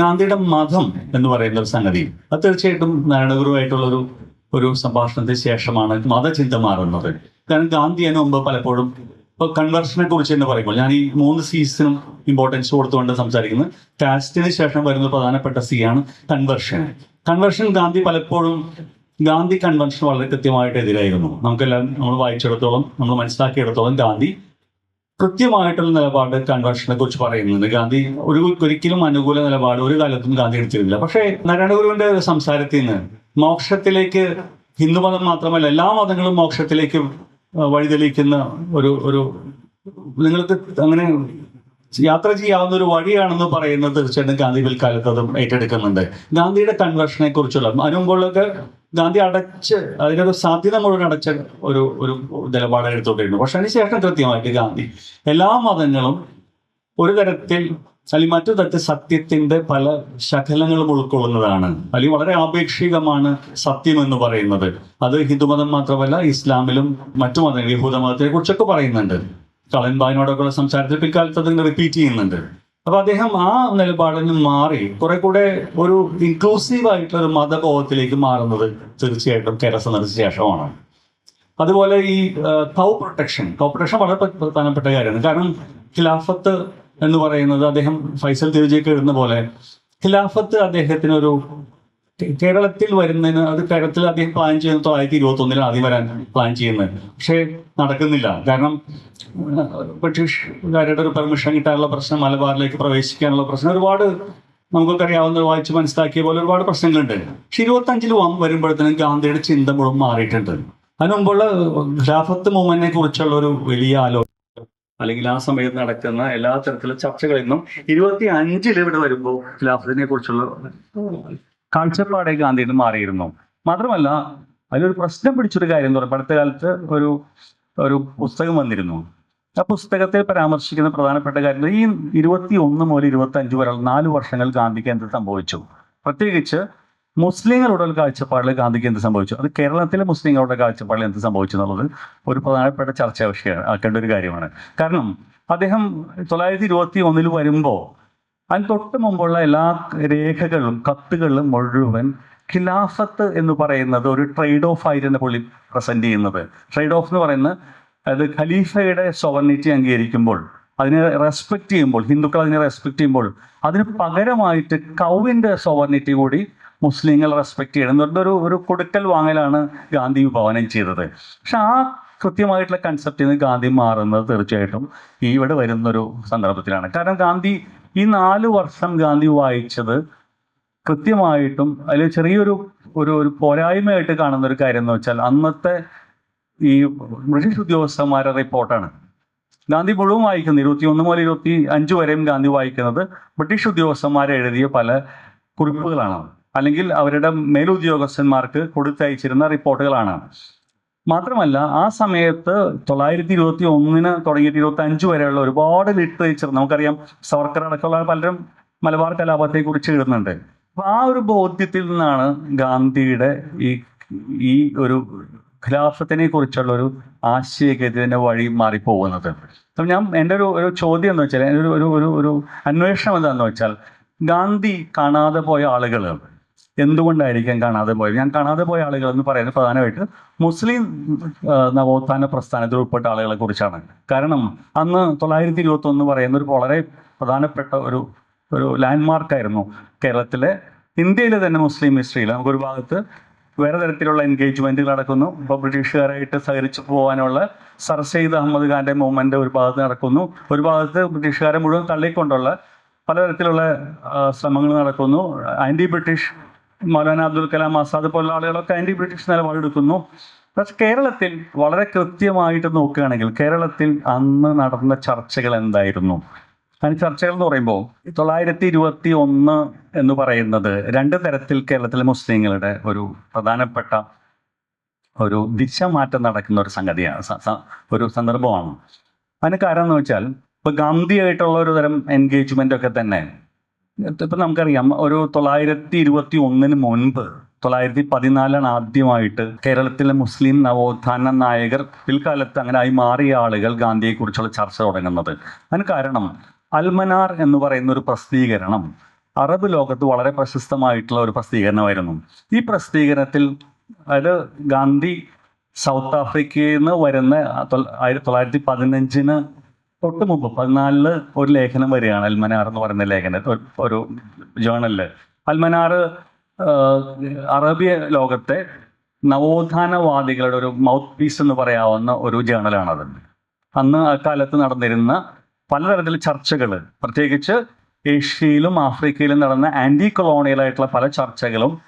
ഗാന്ധിയുടെ മതം എന്ന് പറയുന്ന ഒരു സംഗതി. അത് തീർച്ചയായിട്ടും നാരായണഗുരുവായിട്ടുള്ള ഒരു ഒരു സംഭാഷണത്തിന് ശേഷമാണ് മതചിന്ത മാറുന്നത്. കാരണം ഗാന്ധി അതിന് മുമ്പ് പലപ്പോഴും ഇപ്പൊ കൺവെർഷനെ കുറിച്ച് തന്നെ പറയുമ്പോൾ ഞാൻ ഈ മൂന്ന് സീസിനും ഇമ്പോർട്ടൻസ് കൊടുത്തുകൊണ്ട് സംസാരിക്കുന്നത് കാസ്റ്റിന് ശേഷം വരുന്ന പ്രധാനപ്പെട്ട സി ആണ് കൺവെർഷൻ കൺവെർഷൻ ഗാന്ധി പലപ്പോഴും ഗാന്ധി കൺവെൻഷൻ വളരെ കൃത്യമായിട്ട് എതിരായിരുന്നു. നമുക്കെല്ലാം നമ്മൾ വായിച്ചിടത്തോളം നമ്മൾ മനസ്സിലാക്കിയിടത്തോളം ഗാന്ധി കൃത്യമായിട്ടുള്ള നിലപാട് കൺവെൻഷനെ കുറിച്ച് പറയുന്നുണ്ട്. ഗാന്ധി ഒരു ഒരിക്കലും അനുകൂല നിലപാട് ഒരു കാലത്തും ഗാന്ധി എടുത്തിരുന്നില്ല. പക്ഷേ നാരായണഗുരുവിന്റെ സംസാരത്തിൽ നിന്ന് മോക്ഷത്തിലേക്ക് ഹിന്ദുമതം മാത്രമല്ല എല്ലാ മതങ്ങളും മോക്ഷത്തിലേക്ക് വഴിതെളിക്കുന്ന ഒരു ഒരു നിങ്ങൾക്ക് അങ്ങനെ യാത്ര ചെയ്യാവുന്ന ഒരു വഴിയാണെന്ന് പറയുന്നത് തീർച്ചയായിട്ടും ഗാന്ധി പിൽക്കാലത്ത് അതും ഏറ്റെടുക്കുന്നുണ്ട്. ഗാന്ധിയുടെ കൺവെർഷനെ കുറിച്ചുള്ള അനുമുമ്പോഴൊക്കെ ഗാന്ധി അടച്ച് അതിനൊരു സാധ്യത മുഴുവൻ അടച്ച ഒരു ഒരു നിലപാട് എടുത്തോണ്ടിരുന്നു പക്ഷെ അതിനുശേഷം കൃത്യമായിട്ട് ഗാന്ധി എല്ലാ മതങ്ങളും ഒരു തരത്തിൽ അല്ലെങ്കിൽ മറ്റു തരത്തിൽ സത്യത്തിന്റെ പല ശകലങ്ങളും ഉൾക്കൊള്ളുന്നതാണ്. അല്ലെങ്കിൽ വളരെ ആപേക്ഷികമാണ് സത്യം എന്ന് പറയുന്നത്. അത് ഹിന്ദുമതം മാത്രമല്ല ഇസ്ലാമിലും മറ്റു മതങ്ങൾ യഹൂദ മതത്തെ കുറിച്ചൊക്കെ പറയുന്നുണ്ട് കളൻബായിനോടൊക്കെയുള്ള സംസാരത്തിൽ പിൽക്കാലത്ത് അതിങ്ങനെ റിപ്പീറ്റ് ചെയ്യുന്നുണ്ട്. അപ്പൊ അദ്ദേഹം ആ നിലപാടിൽ നിന്ന് മാറി. കുറെ കൂടെ ഒരു ഇൻക്ലൂസീവ് ആയിട്ടുള്ള ഒരു മതബോധത്തിലേക്ക് മാറുന്നത് തീർച്ചയായിട്ടും കേരള സന്ദർശിച്ച ശേഷമാണ്. അതുപോലെ ഈ കൗ പ്രൊട്ടക്ഷൻ കൗ പ്രൊട്ടക്ഷൻ വളരെ പ്രധാനപ്പെട്ട കാര്യമാണ്. കാരണം ഖിലാഫത്ത് എന്ന് പറയുന്നത് അദ്ദേഹം ഫൈസൽ തിരുജിക്ക് എഴുതുന്ന പോലെ ഖിലാഫത്ത് അദ്ദേഹത്തിന് ഒരു കേരളത്തിൽ വരുന്നതിന് അത് കേരളത്തിൽ അദ്ദേഹം പ്ലാൻ ചെയ്യുന്നത് തൊള്ളായിരത്തി ഇരുപത്തി ഒന്നിലാണ് ആദ്യം വരാൻ പ്ലാൻ ചെയ്യുന്നത്. പക്ഷേ നടക്കുന്നില്ല. കാരണം ബ്രിട്ടീഷ് ബ്രിട്ടീഷുകാരുടെ ഒരു പെർമിഷൻ കിട്ടാനുള്ള പ്രശ്നം മലബാറിലേക്ക് പ്രവേശിക്കാനുള്ള പ്രശ്നം ഒരുപാട് നമുക്കൊക്കെ അറിയാവുന്ന വായിച്ച് മനസ്സിലാക്കിയ പോലെ ഒരുപാട് പ്രശ്നങ്ങളുണ്ട്. പക്ഷെ ഇരുപത്തി അഞ്ചിൽ വരുമ്പോഴത്തേനും ഗാന്ധിയുടെ ചിന്ത മുഴുവൻ മാറിയിട്ടുണ്ട്. അതിനു മുമ്പുള്ള ഖിലാഫത്ത് മൂവ്മെന്റിനെ കുറിച്ചുള്ള ഒരു വലിയ ആലോചന അല്ലെങ്കിൽ ആ സമയത്ത് നടക്കുന്ന എല്ലാ തരത്തിലുള്ള ചർച്ചകളിൽ നിന്നും ഇരുപത്തി അഞ്ചിൽ ഇവിടെ വരുമ്പോൾ ഖിലാഫത്തിനെ കുറിച്ചുള്ള കാഴ്ചപ്പാടെ ഗാന്ധിയുടെ മാറിയിരുന്നു. മാത്രമല്ല അതിലൊരു പ്രശ്നം പിടിച്ചൊരു കാര്യം എന്ന് പറയുമ്പോൾ അടുത്ത കാലത്ത് ഒരു ഒരു പുസ്തകം വന്നിരുന്നു. ആ പുസ്തകത്തെ പരാമർശിക്കുന്ന പ്രധാനപ്പെട്ട കാര്യം ഈ ഇരുപത്തി ഒന്ന് മുതൽ ഇരുപത്തി അഞ്ച് വരെ നാല് വർഷങ്ങൾ ഗാന്ധിക്ക് എന്ത് സംഭവിച്ചു? പ്രത്യേകിച്ച് മുസ്ലിങ്ങളുടെ ഒരു കാഴ്ചപ്പാടിൽ ഗാന്ധിക്ക് എന്ത് സംഭവിച്ചു? അത് കേരളത്തിലെ മുസ്ലിങ്ങളുടെ കാഴ്ചപ്പാടിൽ എന്ത് സംഭവിച്ചു എന്നുള്ളത് ഒരു പ്രധാനപ്പെട്ട ചർച്ചാ ആക്കേണ്ട ഒരു കാര്യമാണ്. കാരണം അദ്ദേഹം തൊള്ളായിരത്തി ഇരുപത്തി ഒന്നിൽ വരുമ്പോൾ അതിന് തൊട്ട് മുമ്പുള്ള എല്ലാ രേഖകളും കത്തുകളിലും മുഴുവൻ ഖിലാഫത്ത് എന്ന് പറയുന്നത് ഒരു ട്രേഡ് ഓഫ് ആയിട്ടാണ് പുള്ളി പ്രസന്റ് ചെയ്യുന്നത്. ട്രേഡ് ഓഫ് എന്ന് പറയുന്നത് അതായത് ഖലീഫയുടെ സോവർണിറ്റി അംഗീകരിക്കുമ്പോൾ അതിനെ റെസ്പെക്ട് ചെയ്യുമ്പോൾ ഹിന്ദുക്കൾ അതിനെ റെസ്പെക്ട് ചെയ്യുമ്പോൾ അതിന് പകരമായിട്ട് കൗവിന്റെ സോവർണിറ്റി കൂടി മുസ്ലിങ്ങൾ റെസ്പെക്ട് ചെയ്യണം എന്ന് പറഞ്ഞൊരു ഒരു കൊടുക്കൽ വാങ്ങലാണ് ഗാന്ധി വിഭാവനം ചെയ്തത്. പക്ഷെ ആ കൃത്യമായിട്ടുള്ള കൺസെപ്റ്റിൽ നിന്ന് ഗാന്ധി മാറുന്നത് തീർച്ചയായിട്ടും ഇവിടെ വരുന്നൊരു സന്ദർഭത്തിലാണ്. കാരണം ഗാന്ധി ഈ നാല് വർഷം ഗാന്ധി വായിച്ചത് കൃത്യമായിട്ടും അതിൽ ചെറിയൊരു ഒരു ഒരു പോരായ്മയായിട്ട് കാണുന്ന ഒരു കാര്യം എന്ന് വെച്ചാൽ അന്നത്തെ ഈ ബ്രിട്ടീഷ് ഉദ്യോഗസ്ഥന്മാരുടെ റിപ്പോർട്ടാണ്. ഗാന്ധി മുഴുവൻ വായിക്കുന്നത് ഇരുപത്തി ഒന്ന് മുതൽ ഇരുപത്തി അഞ്ച് വരെയും ഗാന്ധി വായിക്കുന്നത് ബ്രിട്ടീഷ് ഉദ്യോഗസ്ഥന്മാരെ എഴുതിയ പല കുറിപ്പുകളാണ്. അല്ലെങ്കിൽ അവരുടെ മേലുദ്യോഗസ്ഥന്മാർക്ക് കൊടുത്തയച്ചിരുന്ന റിപ്പോർട്ടുകളാണ്. മാത്രമല്ല ആ സമയത്ത് തൊള്ളായിരത്തി ഇരുപത്തി ഒന്നിന് തുടങ്ങിയിട്ട് ഇരുപത്തി അഞ്ച് വരെയുള്ള ഒരുപാട് ലിറ്ററേച്ചർ നമുക്കറിയാം സവർക്കർ അടക്കമുള്ള പലരും മലബാർ കലാപത്തെ കുറിച്ച് എഴുതുന്നുണ്ട്. അപ്പൊ ആ ഒരു ബോധ്യത്തിൽ നിന്നാണ് ഗാന്ധിയുടെ ഈ ഈ ഒരു ഖിലാഫത്തിനെ കുറിച്ചുള്ള ഒരു ആശയഗതിന്റെ വഴി മാറിപ്പോകുന്നത്. അപ്പൊ ഞാൻ എന്റെ ഒരു ഒരു ചോദ്യം എന്ന് വെച്ചാൽ ഒരു ഒരു ഒരു അന്വേഷണം എന്താണെന്ന് വെച്ചാൽ ഗാന്ധി കാണാതെ പോയ ആളുകൾ എന്തുകൊണ്ടായിരിക്കാം കാണാതെ പോയത്? ഞാൻ കാണാതെ പോയ ആളുകൾ എന്ന് പറയുന്നത് പ്രധാനമായിട്ട് മുസ്ലിം നവോത്ഥാന പ്രസ്ഥാനത്തിൽ ഉൾപ്പെട്ട ആളുകളെ കുറിച്ചാണ്. കാരണം അന്ന് തൊള്ളായിരത്തി ഇരുപത്തി ഒന്ന് പറയുന്ന ഒരു വളരെ പ്രധാനപ്പെട്ട ഒരു ഒരു ലാൻഡ്മാർക്കായിരുന്നു കേരളത്തിലെ. ഇന്ത്യയിലെ തന്നെ മുസ്ലിം ഹിസ്റ്ററിയിൽ നമുക്ക് ഒരു ഭാഗത്ത് വേറെ തരത്തിലുള്ള എൻഗേജ്മെന്റുകൾ നടക്കുന്നു. ഇപ്പോൾ ബ്രിട്ടീഷുകാരായിട്ട് സഹകരിച്ചു പോകാനുള്ള സർ സെയ്ദ് അഹമ്മദ് ഖാന്റെ മൂവ്മെന്റ് ഒരു ഭാഗത്ത് നടക്കുന്നു. ഒരു ഭാഗത്ത് ബ്രിട്ടീഷുകാരെ മുഴുവൻ തള്ളിക്കൊണ്ടുള്ള പലതരത്തിലുള്ള ശ്രമങ്ങൾ നടക്കുന്നു. ആന്റി ബ്രിട്ടീഷ് മൗലാന അബ്ദുൽ കലാം ആസാദ് പോലുള്ള ആളുകളൊക്കെ ആന്റി ബ്രിട്ടീഷ് നിലപാടെടുക്കുന്നു. പക്ഷെ കേരളത്തിൽ വളരെ കൃത്യമായിട്ട് നോക്കുകയാണെങ്കിൽ കേരളത്തിൽ അന്ന് നടന്ന ചർച്ചകൾ എന്തായിരുന്നു? അതിന് ചർച്ചകൾ എന്ന് പറയുമ്പോൾ തൊള്ളായിരത്തി ഇരുപത്തി ഒന്ന് എന്ന് പറയുന്നത് രണ്ട് തരത്തിൽ കേരളത്തിലെ മുസ്ലിങ്ങളുടെ ഒരു പ്രധാനപ്പെട്ട ഒരു ദിശ മാറ്റം നടക്കുന്ന ഒരു സംഗതിയാണ് ഒരു സന്ദർഭമാണ്. അതിന് കാരണം എന്ന് വെച്ചാൽ ഇപ്പൊ ഗാന്ധിയായിട്ടുള്ള ഒരു തരം എൻഗേജ്മെന്റ് ഒക്കെ തന്നെ ഇപ്പൊ നമുക്കറിയാം ഒരു തൊള്ളായിരത്തി ഇരുപത്തി ഒന്നിന് മുൻപ് തൊള്ളായിരത്തി പതിനാലാണ് ആദ്യമായിട്ട് കേരളത്തിലെ മുസ്ലിം നവോത്ഥാന നായകർ പിൽക്കാലത്ത് അങ്ങനെ ആയി മാറിയ ആളുകൾ ഗാന്ധിയെക്കുറിച്ചുള്ള ചർച്ച തുടങ്ങുന്നത്. അതിന് കാരണം അൽമനാർ എന്ന് പറയുന്ന ഒരു പ്രസിദ്ധീകരണം അറബ് ലോകത്ത് വളരെ പ്രശസ്തമായിട്ടുള്ള ഒരു പ്രസിദ്ധീകരണമായിരുന്നു. ഈ പ്രസിദ്ധീകരണത്തിൽ അതായത് ഗാന്ധി സൗത്ത് ആഫ്രിക്കയിൽ നിന്ന് വരുന്ന ആയിരത്തി തൊള്ളായിരത്തി പതിനഞ്ചിന് തൊട്ട് മുമ്പ് പതിനാലിൽ ഒരു ലേഖനം വരികയാണ് അൽമനാർ എന്ന് പറയുന്ന ലേഖനം. ഒരു- ജേണലിൽ അൽമനാർ അറബിയ ലോകത്തെ നവോത്ഥാനവാദികളുടെ ഒരു മൗത്ത് പീസ് എന്ന് പറയാവുന്ന ഒരു ജേണലാണത് അന്ന് അക്കാലത്ത് നടന്നിരുന്ന പലതരത്തിൽ ചർച്ചകൾ പ്രത്യേകിച്ച് ഏഷ്യയിലും ആഫ്രിക്കയിലും നടന്ന ആന്റി കൊളോണിയൽ ആയിട്ടുള്ള പല ചർച്ചകളും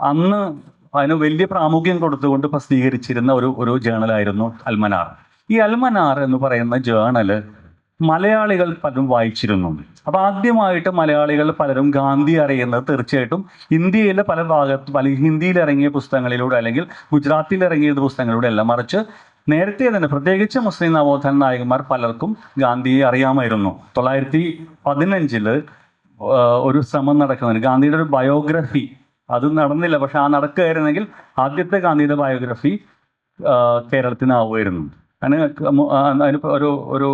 അന്ന് അതിന് വലിയ പ്രാമുഖ്യം കൊടുത്തുകൊണ്ട് പ്രസിദ്ധീകരിച്ചിരുന്ന ഒരു ഒരു ജേണലായിരുന്നു അൽമനാർ. ഈ അൽമനാർ എന്ന് പറയുന്ന ജേണൽ മലയാളികൾ പലരും വായിച്ചിരുന്നു. അപ്പൊ ആദ്യമായിട്ട് മലയാളികൾ പലരും ഗാന്ധി അറിയുന്നത് തീർച്ചയായിട്ടും ഇന്ത്യയിലെ പല ഭാഗത്ത് പല ഹിന്ദിയിൽ ഇറങ്ങിയ പുസ്തകങ്ങളിലൂടെ അല്ലെങ്കിൽ ഗുജറാത്തിൽ ഇറങ്ങിയ പുസ്തകങ്ങളിലൂടെ അല്ല മറിച്ച് നേരത്തെ തന്നെ പ്രത്യേകിച്ച് മുസ്ലിം നവോത്ഥാന നായകന്മാർ പലർക്കും ഗാന്ധിയെ അറിയാമായിരുന്നു. തൊള്ളായിരത്തി പതിനഞ്ചിൽ ഒരു ശ്രമം നടക്കുന്നുണ്ട്. ഗാന്ധിയുടെ ഒരു ബയോഗ്രഫി അത് നടന്നില്ല പക്ഷെ ആ നടക്കുകയായിരുന്നെങ്കിൽ ആദ്യത്തെ ഗാന്ധിയുടെ ബയോഗ്രഫി കേരളത്തിനാവുമായിരുന്നു. മു- അതിന് ഒരു ഒരു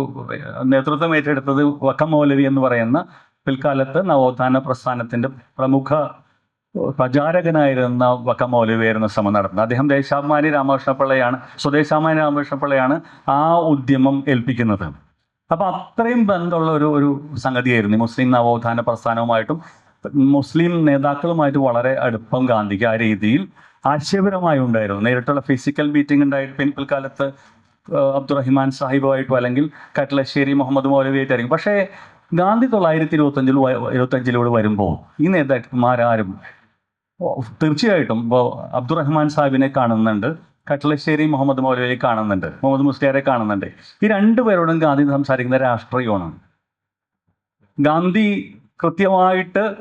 നേതൃത്വം ഏറ്റെടുത്തത് വക്കം മൗലവി എന്ന് പറയുന്ന പിൽക്കാലത്ത് നവോത്ഥാന പ്രസ്ഥാനത്തിന്റെ പ്രമുഖ പ്രചാരകനായിരുന്ന വക്കം മൗലവിയായിരുന്ന ശ്രമം നടത്തുന്നത്. അദ്ദേഹം ദേശാഭിമാനി രാമകൃഷ്ണപിള്ളയാണ് സ്വദേശാഭിമാനി രാമകൃഷ്ണപിള്ളയാണ് ആ ഉദ്യമം ഏൽപ്പിക്കുന്നത്. അപ്പോൾ അത്രയും ബന്ധമുള്ള ഒരു ഒരു സംഗതിയായിരുന്നു മുസ്ലിം നവോത്ഥാന പ്രസ്ഥാനവുമായിട്ടും മുസ്ലിം നേതാക്കളുമായിട്ട് വളരെ അടുപ്പം ഗാന്ധിക്ക് ആ രീതിയിൽ ആശയപരമായി ഉണ്ടായിരുന്നു നേരിട്ടുള്ള ഫിസിക്കൽ മീറ്റിംഗ് ഉണ്ടായിട്ട് പിൻ പിൽക്കാലത്ത് ഏഹ് അബ്ദുറഹിമാൻ സാഹിബുമായിട്ടോ അല്ലെങ്കിൽ കട്ടലശ്ശേരി മുഹമ്മദ് മൗലവിയായിട്ടായിരിക്കും. പക്ഷേ ഗാന്ധി തൊള്ളായിരത്തി ഇരുപത്തഞ്ചിൽ ഇരുപത്തഞ്ചിലൂടെ വരുമ്പോൾ ഈ നേതാക്കന്മാരാരും തീർച്ചയായിട്ടും ഇപ്പോൾ അബ്ദുറഹ്മാൻ സാഹിബിനെ കാണുന്നുണ്ട് കട്ടലശ്ശേരി മുഹമ്മദ് മൗലവിയെ കാണുന്നുണ്ട് മുഹമ്മദ് മുസ്ലിയാരെ കാണുന്നുണ്ട്. ഈ രണ്ടുപേരോടും ഗാന്ധി സംസാരിക്കുന്ന രാഷ്ട്രീയമാണ്. ഗാന്ധി കൃത്യമായിട്ട്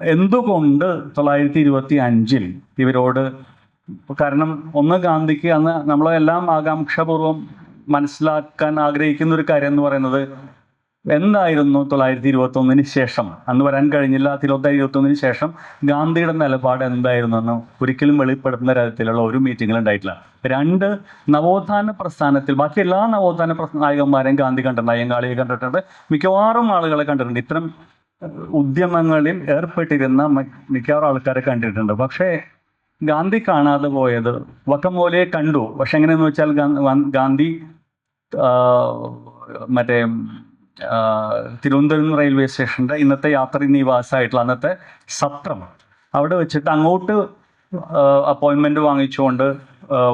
എന്തുകൊണ്ട് തൊള്ളായിരത്തി ഇരുപത്തി അഞ്ചിൽ ഇവരോട് കാരണം ഒന്ന് ഗാന്ധിക്ക് അന്ന് നമ്മളെല്ലാം ആകാംക്ഷപൂർവം മനസ്സിലാക്കാൻ ആഗ്രഹിക്കുന്ന ഒരു കാര്യം എന്ന് പറയുന്നത് എന്തായിരുന്നു തൊള്ളായിരത്തി ഇരുപത്തി ഒന്നിന് ശേഷം? അന്ന് വരാൻ കഴിഞ്ഞില്ല തിരുവനന്തപുരം ഇരുപത്തി ഒന്നിന് ശേഷം ഗാന്ധിയുടെ നിലപാട് എന്തായിരുന്നു എന്ന് ഒരിക്കലും വെളിപ്പെടുത്തുന്ന തരത്തിലുള്ള ഒരു മീറ്റിംഗിൽ ഉണ്ടായിട്ടില്ല. രണ്ട് നവോത്ഥാന പ്രസ്ഥാനത്തിൽ ബാക്കി എല്ലാ നവോത്ഥാന നായകന്മാരെയും ഗാന്ധി കണ്ടിട്ടുണ്ട് അയ്യങ്കാളിയെ കണ്ടിട്ടുണ്ട് മിക്കവാറും ആളുകളെ കണ്ടിട്ടുണ്ട്. ഇത്തരം ഉദ്യമങ്ങളിൽ ഏർപ്പെട്ടിരുന്ന മിക്കവാറും ആൾക്കാരെ കണ്ടിട്ടുണ്ട്. പക്ഷേ ഗാന്ധി കാണാതെ പോയത് വക്കമോലയെ കണ്ടു. പക്ഷെ എങ്ങനെയെന്ന് വെച്ചാൽ ഗാന്ധി മറ്റേ തിരുവനന്തപുരം റെയിൽവേ സ്റ്റേഷന്റെ ഇന്നത്തെ യാത്രി നിവാസമായിട്ടുള്ള അന്നത്തെ സത്രം. അവിടെ വെച്ചിട്ട് അങ്ങോട്ട് അപ്പോയിന്റ്മെന്റ് വാങ്ങിച്ചുകൊണ്ട്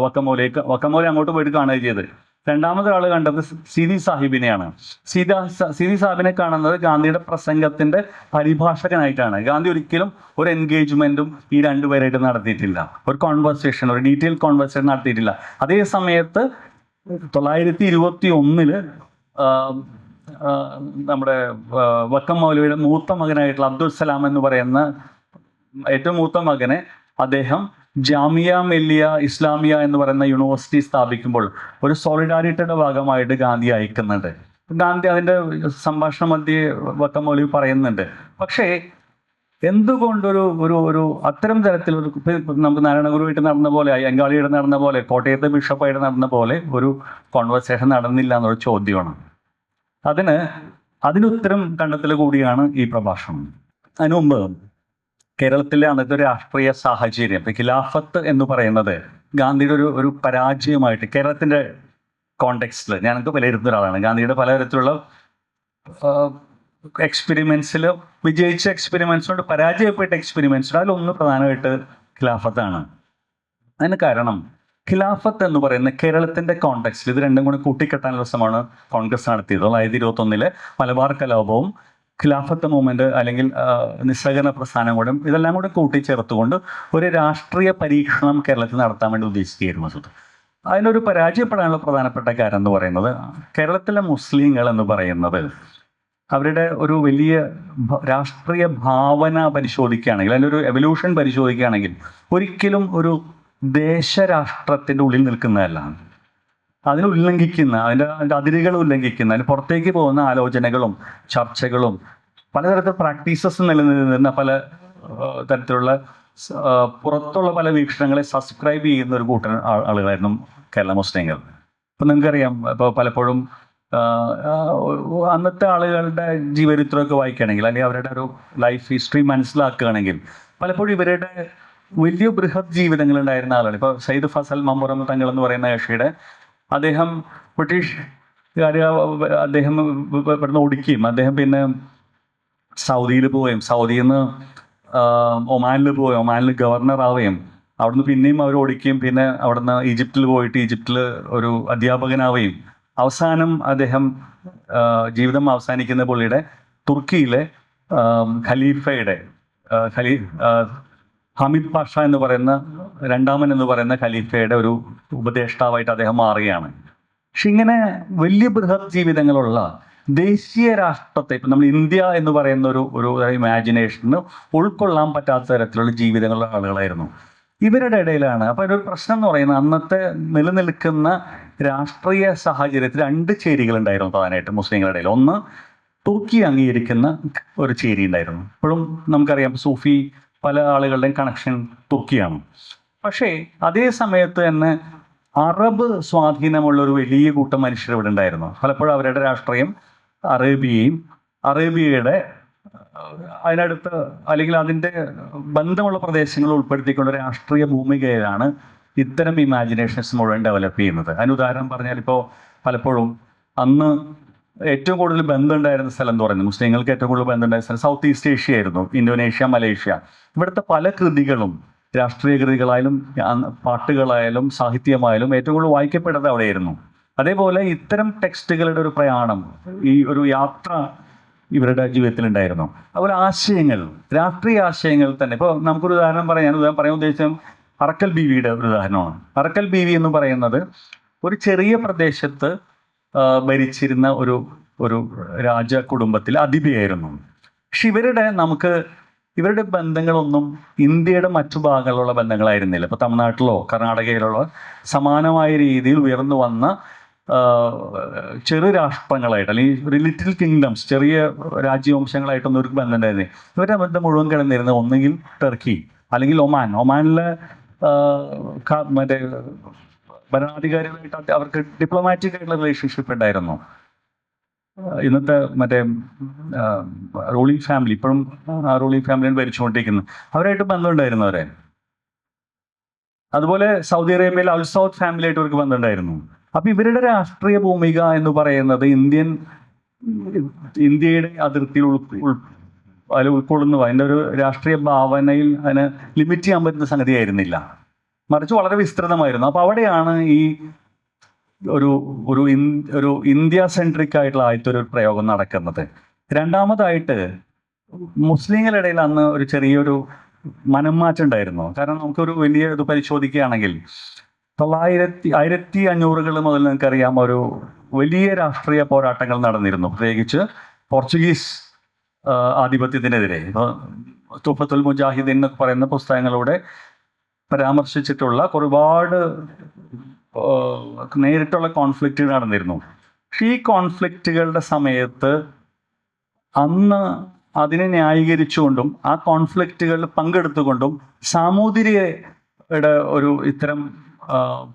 വക്കമോലേക്ക് വക്കമോലെ അങ്ങോട്ട് പോയിട്ട് കാണുകയും ചെയ്ത് രണ്ടാമത് ആൾ കണ്ടത് സിദി സാഹിബിനെയാണ്. സീത സിദി സാഹിബിനെ കാണുന്നത് ഗാന്ധിയുടെ പ്രസംഗത്തിന്റെ പരിഭാഷകനായിട്ടാണ്. ഗാന്ധി ഒരിക്കലും ഒരു എൻഗേജ്മെന്റും ഈ രണ്ടുപേരായിട്ട് നടത്തിയിട്ടില്ല. ഒരു കോൺവെർസേഷൻ ഒരു ഡീറ്റെയിൽ കോൺവെർസേഷൻ നടത്തിയിട്ടില്ല. അതേ സമയത്ത് തൊള്ളായിരത്തി ഇരുപത്തി ഒന്നിൽ നമ്മുടെ വക്കം മൗലവിയുടെ മൂത്ത മകനായിട്ടുള്ള അബ്ദുൽ സലാം എന്ന് പറയുന്ന ഏറ്റവും മൂത്ത മകനെ അദ്ദേഹം ജാമിയ മെല്ലിയ ഇസ്ലാമിയ എന്ന് പറയുന്ന യൂണിവേഴ്സിറ്റി സ്ഥാപിക്കുമ്പോൾ ഒരു സോളിഡാരിറ്റിയുടെ ഭാഗമായിട്ട് ഗാന്ധി അയക്കുന്നുണ്ട്. ഗാന്ധി അതിന്റെ സംഭാഷണ മധ്യേ വക്കം മൗലവി പറയുന്നുണ്ട്. പക്ഷേ എന്തുകൊണ്ടൊരു ഒരു ഒരു അത്തരം തരത്തിൽ ഒരു നമുക്ക് നാരായണഗുരുവായിട്ട് നടന്ന പോലെ അയ്യങ്കാളിയുടെ നടന്ന പോലെ കോട്ടയത്തെ ബിഷപ്പായിട്ട് നടന്ന പോലെ ഒരു കോൺവെർസേഷൻ നടന്നില്ല എന്നൊരു ചോദ്യമാണ്. അതിന് അതിനുത്തരം കണ്ടെത്തൽ കൂടിയാണ് ഈ പ്രഭാഷണം. അതിനു മുമ്പ് കേരളത്തിലെ അന്നത്തെ രാഷ്ട്രീയ സാഹചര്യം ഖിലാഫത്ത് എന്ന് പറയുന്നത് ഗാന്ധിയുടെ ഒരു ഒരു പരാജയമായിട്ട് കേരളത്തിന്റെ കോണ്ടെക്സ്റ്റിൽ ഞാനൊക്കെ വിലയിരുത്തുന്ന ഒരാളാണ്. ഗാന്ധിയുടെ പലതരത്തിലുള്ള എക്സ്പെരിമെന്റ്സിൽ വിജയിച്ച എക്സ്പെരിമെന്റ്സുണ്ട് പരാജയപ്പെട്ട എക്സ്പെരിമെന്റ്സ് അതിലൊന്ന് പ്രധാനമായിട്ട് ഖിലാഫത്താണ്. അതിന് കാരണം ഖിലാഫത്ത് എന്ന് പറയുന്ന കേരളത്തിന്റെ കോണ്ടെക്സ്റ്റിൽ ഇത് രണ്ടും കൂടി കൂട്ടിക്കെട്ടാനുള്ള ശ്രമമാണ് കോൺഗ്രസ് നടത്തിയത്. തൊള്ളായിരത്തി ഇരുപത്തി ഒന്നിലെ മലബാർ കലാപവും ഖിലാഫത്ത് മൂവ്മെന്റ് അല്ലെങ്കിൽ നിസ്സഹകരണ പ്രസ്ഥാനം കൂടെ ഇതെല്ലാം കൂടെ കൂട്ടിച്ചേർത്തുകൊണ്ട് ഒരു രാഷ്ട്രീയ പരീക്ഷണം കേരളത്തിൽ നടത്താൻ വേണ്ടി ഉദ്ദേശിക്കുകയായിരുന്നു മസൂദ്. അതിനൊരു പരാജയപ്പെടാനുള്ള പ്രധാനപ്പെട്ട കാര്യം എന്ന് പറയുന്നത് കേരളത്തിലെ മുസ്ലിങ്ങൾ എന്ന് പറയുന്നത് അവരുടെ ഒരു വലിയ രാഷ്ട്രീയ ഭാവന പരിശോധിക്കുകയാണെങ്കിൽ അതിന്റെ ഒരു എവല്യൂഷൻ പരിശോധിക്കുകയാണെങ്കിൽ ഒരിക്കലും ഒരു ദേശരാഷ്ട്രത്തിന്റെ ഉള്ളിൽ നിൽക്കുന്നതല്ല. അതിനെ ഉല്ലംഘിക്കുന്ന അതിന്റെ അതിന്റെ അതിരുകൾ ഉല്ലംഘിക്കുന്ന അതിന് പുറത്തേക്ക് പോകുന്ന ആലോചനകളും ചർച്ചകളും പലതരത്തിൽ പ്രാക്ടീസസ് നിലനിന്നിരുന്ന പല തരത്തിലുള്ള പുറത്തുള്ള പല വീക്ഷണങ്ങളെ സബ്സ്ക്രൈബ് ചെയ്യുന്ന ഒരു കൂട്ടം ആളുകളായിരുന്നു കേരള മുസ്ലിങ്ങൾ. ഇപ്പം നിങ്ങൾക്കറിയാം ഇപ്പോൾ പലപ്പോഴും അന്നത്തെ ആളുകളുടെ ജീവചരിത്രമൊക്കെ വായിക്കുകയാണെങ്കിൽ അല്ലെങ്കിൽ അവരുടെ ഒരു ലൈഫ് ഹിസ്റ്ററി മനസ്സിലാക്കുകയാണെങ്കിൽ പലപ്പോഴും ഇവരുടെ വലിയ ബൃഹത് ജീവിതങ്ങൾ ഉണ്ടായിരുന്ന ആളാണ്. ഇപ്പോൾ സയ്യിദ് ഫസൽ മമ്പുറം തങ്ങൾ എന്ന് പറയുന്ന കക്ഷിയുടെ അദ്ദേഹം ബ്രിട്ടീഷ് അദ്ദേഹം ഇവിടുന്ന് ഒടുക്കുകയും അദ്ദേഹം പിന്നെ സൗദിയിൽ പോവുകയും സൗദിയിൽ നിന്ന് ഒമാനിൽ പോവുകയും ഒമാനിൽ ഗവർണർ ആവുകയും അവിടുന്ന് പിന്നെയും അവർ ഓടിക്കുകയും പിന്നെ അവിടുന്ന് ഈജിപ്തിൽ പോയിട്ട് ഈജിപ്തിൽ ഒരു അധ്യാപകനാവുകയും അവസാനം അദ്ദേഹം ജീവിതം അവസാനിക്കുന്ന പുള്ളിയുടെ തുർക്കിയിലെ ഖലീഫയുടെ ഖലീ ഹമീദ് പാഷ എന്ന് പറയുന്ന രണ്ടാമൻ എന്ന് പറയുന്ന ഖലീഫയുടെ ഒരു ഉപദേഷ്ടാവായിട്ട് അദ്ദേഹം മാറുകയാണ്. പക്ഷെ ഇങ്ങനെ വലിയ ബൃഹത് ജീവിതങ്ങളുള്ള ദേശീയ രാഷ്ട്രത്തെ ഇപ്പം നമ്മൾ ഇന്ത്യ എന്ന് പറയുന്ന ഒരു ഒരു ഇമാജിനേഷന് ഉൾക്കൊള്ളാൻ പറ്റാത്ത തരത്തിലുള്ള ജീവിതങ്ങളുള്ള ആളുകളായിരുന്നു. ഇവരുടെ ഇടയിലാണ്. അപ്പോൾ ഒരു പ്രശ്നം എന്ന് പറയുന്നത് അന്നത്തെ നിലനിൽക്കുന്ന രാഷ്ട്രീയ സാഹചര്യത്തിൽ രണ്ട് ചേരികളുണ്ടായിരുന്നു പ്രധാനമായിട്ട് മുസ്ലിങ്ങളുടെ ഇടയിൽ. ഒന്ന് തുർക്കി അംഗീകരിക്കുന്ന ഒരു ചേരി ഉണ്ടായിരുന്നു. ഇപ്പോഴും നമുക്കറിയാം സൂഫി പല ആളുകളുടെയും കണക്ഷൻ തുർക്കിയാണ് പക്ഷേ അതേ സമയത്ത് തന്നെ അറബ് സ്വാധീനമുള്ള ഒരു വലിയ കൂട്ടം മനുഷ്യർ ഇവിടെ ഉണ്ടായിരുന്നു. പലപ്പോഴും അവരുടെ രാഷ്ട്രീയം അറേബ്യയും അറേബ്യയുടെ അതിനടുത്ത് അല്ലെങ്കിൽ അതിന്റെ ബന്ധമുള്ള പ്രദേശങ്ങൾ ഉൾപ്പെടുത്തിക്കൊണ്ട് രാഷ്ട്രീയ ഭൂമികയിലാണ് ഇത്തരം ഇമാജിനേഷൻസ് മുഴുവൻ ഡെവലപ്പ് ചെയ്യുന്നത്. അതിന് ഉദാഹരണം പറഞ്ഞാൽ ഇപ്പോൾ പലപ്പോഴും അന്ന് ഏറ്റവും കൂടുതൽ ബന്ധമുണ്ടായിരുന്ന സ്ഥലം എന്ന് പറയുന്നത് മുസ്ലിങ്ങൾക്ക് ഏറ്റവും കൂടുതൽ ബന്ധം ഉണ്ടായിരുന്ന സ്ഥലം സൗത്ത് ഈസ്റ്റ് ഏഷ്യ ആയിരുന്നു. Indonesia Malaysia. ഇവിടുത്തെ പല കൃതികളും രാഷ്ട്രീയ കൃതികളായാലും പാട്ടുകളായാലും സാഹിത്യമായാലും ഏറ്റവും കൂടുതൽ വായിക്കപ്പെട്ടത് അവിടെയായിരുന്നു. അതേപോലെ ഇത്തരം ടെക്സ്റ്റുകളുടെ ഒരു പ്രയാണം ഈ ഒരു യാത്ര ഇവരുടെ ജീവിതത്തിലുണ്ടായിരുന്നു. അതുപോലെ ആശയങ്ങൾ രാഷ്ട്രീയ ആശയങ്ങൾ തന്നെ. ഇപ്പോൾ നമുക്കൊരു ഉദാഹരണം പറയാം. ഞാൻ ഉദാഹരണം പറയാൻ ഉദ്ദേശം അറക്കൽ ബീവിയുടെ ഒരു ഉദാഹരണമാണ്. അറക്കൽ ബീവി എന്ന് പറയുന്നത് ഒരു ചെറിയ പ്രദേശത്ത് ഭരിച്ചിരുന്ന ഒരു ഒരു രാജ കുടുംബത്തിൽ അതിഥിയായിരുന്നു. പക്ഷെ ഇവരുടെ നമുക്ക് ഇവരുടെ ബന്ധങ്ങളൊന്നും ഇന്ത്യയുടെ മറ്റു ഭാഗങ്ങളിലുള്ള ബന്ധങ്ങളായിരുന്നില്ല. ഇപ്പോൾ തമിഴ്നാട്ടിലോ കർണാടകയിലുള്ള സമാനമായ രീതിയിൽ ഉയർന്നു വന്ന ചെറു രാഷ്ട്രങ്ങളായിട്ട് അല്ലെങ്കിൽ ഒരു ലിറ്റിൽ കിങ്ഡംസ് ചെറിയ രാജ്യവംശങ്ങളായിട്ടൊന്നും ഒരു ബന്ധം ഉണ്ടായിരുന്നില്ല ഇവരുടെ ബന്ധം മുഴുവൻ കിടന്നിരുന്നത് ഒന്നുകിൽ ടർക്കി അല്ലെങ്കിൽ ഒമാൻ ഒമാനിലെ മറ്റേ ഭരണാധികാരികളായിട്ട് അവർക്ക് ഡിപ്ലോമാറ്റിക് ആയിട്ടുള്ള റിലേഷൻഷിപ്പ് ഉണ്ടായിരുന്നു. ഇന്നത്തെ മറ്റേ റൂളിംഗ് ഫാമിലി ഇപ്പോഴും ആ റൂളിംഗ് ഫാമിലിയാണ് ഭരിച്ചുകൊണ്ടിരിക്കുന്നത്. അവരായിട്ട് ബന്ധമുണ്ടായിരുന്നു അവരെ? അതുപോലെ സൗദി അറേബ്യയിൽ അൽ സൗദ് ഫാമിലിയായിട്ട് അവർക്ക് ബന്ധമുണ്ടായിരുന്നു. അപ്പൊ ഇവരുടെ രാഷ്ട്രീയ ഭൂമിക എന്ന് പറയുന്നത് ഇന്ത്യൻ ഇന്ത്യയുടെ അതിർത്തിയിൽ ഉൾ അതിൽ ഉൾക്കൊള്ളുന്നു അതിന്റെ ഒരു രാഷ്ട്രീയ ഭാവനയിൽ അതിനെ ലിമിറ്റ് ചെയ്യാൻ പറ്റുന്ന സംഗതിയായിരുന്നില്ല. മറിച്ച് വളരെ വിസ്തൃതമായിരുന്നു. അപ്പോൾ അവിടെയാണ് ഈ ഒരു ഒരു ഒരു ഇന്ത്യ സെൻട്രിക് ആയിട്ടുള്ള ആദ്യത്തെ ഒരു പ്രയോഗം നടക്കുന്നത്. രണ്ടാമതായിട്ട് മുസ്ലിങ്ങളുടെ ഇടയിൽ അന്ന് ഒരു ചെറിയൊരു മനംമാറ്റം ഉണ്ടായിരുന്നു കാരണം നമുക്കൊരു വലിയ ഇത് പരിശോധിക്കുകയാണെങ്കിൽ തൊള്ളായിരത്തി ആയിരത്തി അഞ്ഞൂറുകൾ മുതൽ നിങ്ങൾക്കറിയാം ഒരു വലിയ രാഷ്ട്രീയ പോരാട്ടങ്ങൾ നടന്നിരുന്നു. പ്രത്യേകിച്ച് പോർച്ചുഗീസ് ആധിപത്യത്തിനെതിരെ. തുഫത്തുൽ മുജാഹിദീൻ എന്നൊക്കെ പറയുന്ന പുസ്തകങ്ങളിലൂടെ പരാമർശിച്ചിട്ടുള്ള ഒരുപാട് നേരിട്ടുള്ള കോൺഫ്ലിക്റ്റുകൾ നടന്നിരുന്നു ഈ കോൺഫ്ലിക്റ്റുകളുടെ സമയത്ത് അന്ന് അതിനെ ന്യായീകരിച്ചുകൊണ്ടും ആ കോൺഫ്ലിക്റ്റുകളിൽ പങ്കെടുത്തുകൊണ്ടും സാമൂതിരിയുടെ ഒരു ഇത്തരം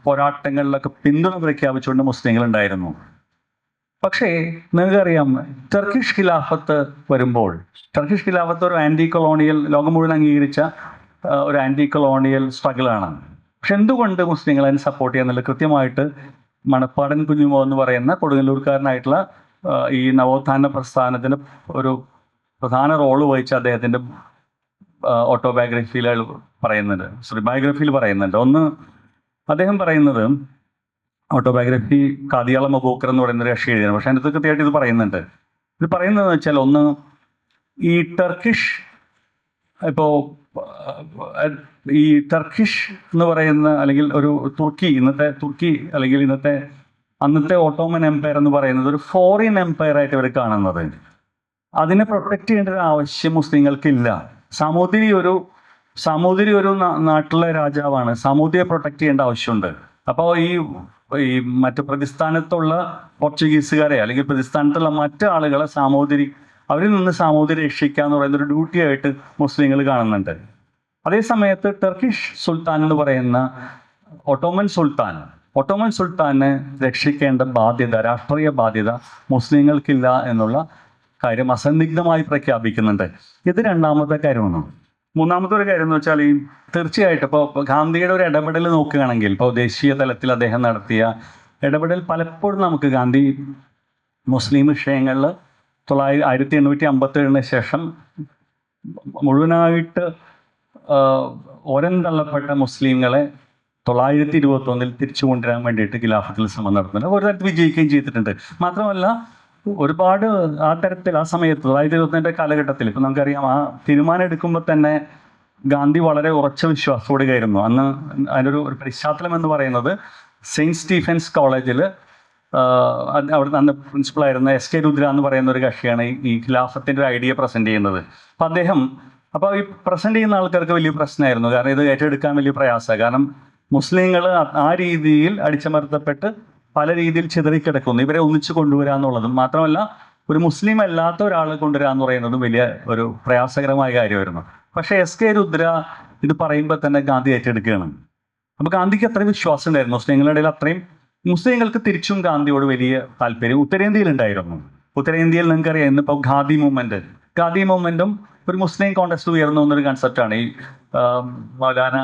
പോരാട്ടങ്ങളിലൊക്കെ പിന്തുണ പ്രഖ്യാപിച്ചുകൊണ്ട് മുസ്ലിങ്ങൾ ഉണ്ടായിരുന്നു പക്ഷേ നിങ്ങൾക്കറിയാം ടർക്കിഷ് ഖിലാഫത്ത് വരുമ്പോൾ ടർക്കിഷ് ഖിലാഫത്ത് ഒരു ആന്റി കൊളോണിയൽ ലോകം മുഴുവൻ അംഗീകരിച്ച ഒരു ആന്റി കൊളോണിയൽ സ്ട്രഗിളാണ് പക്ഷെ എന്തുകൊണ്ട് മുസ്ലിങ്ങൾ അതിനെ സപ്പോർട്ട് ചെയ്യാന്നുള്ളത് കൃത്യമായിട്ട് മണപ്പാടൻ കുഞ്ഞുമോ എന്ന് പറയുന്ന കൊടുങ്ങല്ലൂർക്കാരനായിട്ടുള്ള ഈ നവോത്ഥാന പ്രസ്ഥാനത്തിന് ഒരു പ്രധാന റോൾ വഹിച്ച അദ്ദേഹത്തിന്റെ ഓട്ടോബയോഗ്രഫിയിൽ പറയുന്നുണ്ട്. സോറി ബയോഗ്രഫിയിൽ പറയുന്നുണ്ട്. ഒന്ന് അദ്ദേഹം പറയുന്നത് ഓട്ടോബയോഗ്രഫി കാതിയാള മബൂക്കർ എന്ന് പറയുന്ന ഒരു കക്ഷി എഴുതിയാണ്. പക്ഷെ അതിനകത്ത് കൃത്യമായിട്ട് ഇത് പറയുന്നുണ്ട്. ഇത് പറയുന്നതെന്ന് വെച്ചാൽ ഒന്ന് ഈ ടർക്കിഷ് ഇപ്പോൾ ഈ ടർക്കിഷ് എന്ന് പറയുന്ന അല്ലെങ്കിൽ ഒരു തുർക്കി ഇന്നത്തെ തുർക്കി അല്ലെങ്കിൽ ഇന്നത്തെ അന്നത്തെ ഓട്ടോമൻ എംപയർ എന്ന് പറയുന്നത് ഒരു ഫോറിൻ എംപയർ ആയിട്ട് ഇവർ കാണുന്നത്. അതിനെ പ്രൊട്ടക്ട് ചെയ്യേണ്ട ഒരു ആവശ്യം മുസ്ലിങ്ങൾക്കില്ല. സമുദ്രി ഒരു സമുദ്രി ഒരു നാട്ടിലെ രാജാവാണ്. സമുദ്രിയെ പ്രൊട്ടക്ട് ചെയ്യേണ്ട ആവശ്യമുണ്ട്. അപ്പോൾ ഈ ഈ മറ്റു പ്രതിസ്ഥാനത്തുള്ള പോർച്ചുഗീസുകാരെ അല്ലെങ്കിൽ പ്രതിസ്ഥാനത്തുള്ള മറ്റു ആളുകളെ സാമൂതിരി അവരിൽ നിന്ന് സാമൂതിരി രക്ഷിക്കുക എന്ന് പറയുന്ന ഒരു ഡ്യൂട്ടിയായിട്ട് മുസ്ലിങ്ങൾ കാണുന്നുണ്ട്. അതേ സമയത്ത് ടർക്കിഷ് സുൽത്താൻ എന്ന് പറയുന്ന ഒട്ടോമൻ സുൽത്താൻ ഒട്ടോമൻ സുൽത്താനെ രക്ഷിക്കേണ്ട ബാധ്യത രാഷ്ട്രീയ ബാധ്യത മുസ്ലിങ്ങൾക്കില്ല എന്നുള്ള കാര്യം അസന്ദിഗ്ധമായി പ്രഖ്യാപിക്കുന്നുണ്ട്. ഇത് രണ്ടാമത്തെ കാര്യമാണ്. മൂന്നാമത്തെ ഒരു കാര്യം എന്ന് വെച്ചാൽ ഈ തീർച്ചയായിട്ടും ഇപ്പോൾ ഗാന്ധിയുടെ ഒരു ഇടപെടൽ നോക്കുകയാണെങ്കിൽ ഇപ്പോൾ ദേശീയ തലത്തിൽ അദ്ദേഹം നടത്തിയ ഇടപെടൽ പലപ്പോഴും നമുക്ക് ഗാന്ധി മുസ്ലിം വിഷയങ്ങളിൽ തൊള്ളായിരത്തി ആയിരത്തി എണ്ണൂറ്റി അമ്പത്തേഴിന് ശേഷം മുഴുവനായിട്ട് ഒരം തള്ളപ്പെട്ട മുസ്ലിങ്ങളെ തൊള്ളായിരത്തി ഇരുപത്തി ഒന്നിൽ തിരിച്ചു കൊണ്ടുവരാൻ വേണ്ടിയിട്ട് ഖിലാഫത്തിൽ ശ്രമം നടത്തുന്നുണ്ട്. ഒരു തരത്തിൽ വിജയിക്കുകയും ചെയ്തിട്ടുണ്ട്. മാത്രമല്ല ഒരുപാട് ആ തരത്തിൽ ആ സമയത്ത് തൊള്ളായിരത്തി ഇരുപത്തിന്റെ കാലഘട്ടത്തിൽ ഇപ്പം നമുക്കറിയാം ആ തീരുമാനം എടുക്കുമ്പോൾ തന്നെ ഗാന്ധി വളരെ ഉറച്ച വിശ്വാസത്തോടെ ആയിരുന്നു. അന്ന് അതിനൊരു ഒരു പശ്ചാത്തലം എന്ന് പറയുന്നത് സെയിന്റ് സ്റ്റീഫൻസ് കോളേജിൽ അവിടെ അന്ന് പ്രിൻസിപ്പളായിരുന്ന എസ് കെ രുദ്ര എന്ന് പറയുന്ന ഒരു കക്ഷിയാണ് ഈ- ഖിലാഫത്തിന്റെ ഒരു ഐഡിയ പ്രസന്റ് ചെയ്യുന്നത്. അപ്പോൾ അദ്ദേഹം അപ്പോൾ ഈ പ്രസന്റ് ചെയ്യുന്ന ആൾക്കാർക്ക് വലിയ പ്രശ്നമായിരുന്നു. കാരണം ഇത് ഏറ്റെടുക്കാൻ വലിയ പ്രയാസമാണ്. കാരണം മുസ്ലിങ്ങൾ ആ രീതിയിൽ അടിച്ചമർത്തപ്പെട്ട് പല രീതിയിൽ ചിതറിക്കിടക്കുന്നു. ഇവരെ ഒന്നിച്ചു കൊണ്ടുവരിക എന്നുള്ളതും മാത്രമല്ല ഒരു മുസ്ലിം അല്ലാത്ത ഒരാളെ കൊണ്ടുവരിക എന്ന് പറയുന്നതും വലിയ ഒരു പ്രയാസകരമായ കാര്യമായിരുന്നു. പക്ഷേ എസ് കെ രുദ്ര ഇത് പറയുമ്പോൾ തന്നെ ഗാന്ധി ഏറ്റെടുക്കുകയാണ്. അപ്പോൾ ഗാന്ധിക്ക് അത്രയും വിശ്വാസം ഉണ്ടായിരുന്നു മുസ്ലിങ്ങളുടെ ഇടയിൽ അത്രയും മുസ്ലിങ്ങൾക്ക് തിരിച്ചും ഗാന്ധിയോട് വലിയ താല്പര്യം ഉത്തരേന്ത്യയിൽ ഉണ്ടായിരുന്നു ഉത്തരേന്ത്യയിൽ നിങ്ങൾക്കറിയാം ഇന്നിപ്പോൾ ഖാദി മൂവ്മെന്റ്. ഖാദി മൂവ്മെന്റും ഒരു മുസ്ലിം കോൺടെസ്റ്റ് ഉയർന്നു വന്നൊരു കൺസെപ്റ്റാണ് ഈ മൗലാന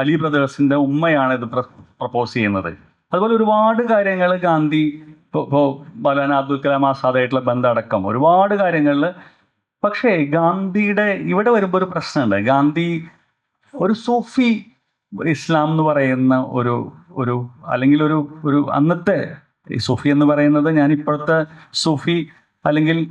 അലി ബ്രദേഴ്സിന്റെ ഉമ്മയാണ് ഇത് പ്രപ്പോസ് ചെയ്യുന്നത്. അതുപോലെ ഒരുപാട് കാര്യങ്ങൾ ഗാന്ധി ഇപ്പോൾ മൗലാന അബ്ദുൽ കലാം ആസാദായിട്ടുള്ള ബന്ധമടക്കം ഒരുപാട് കാര്യങ്ങളിൽ പക്ഷേ ഗാന്ധിയുടെ ഇവിടെ വരുമ്പോൾ ഒരു പ്രശ്നമുണ്ട്. ഗാന്ധി ഒരു സൂഫി ഇസ്ലാം എന്ന് പറയുന്ന ഒരു ഒരു അല്ലെങ്കിൽ ഒരു ഒരു അന്നത്തെ ഈ സൂഫി എന്ന് പറയുന്നത് ഞാൻ ഇപ്പോഴത്തെ സൂഫി അല്ലെങ്കിൽ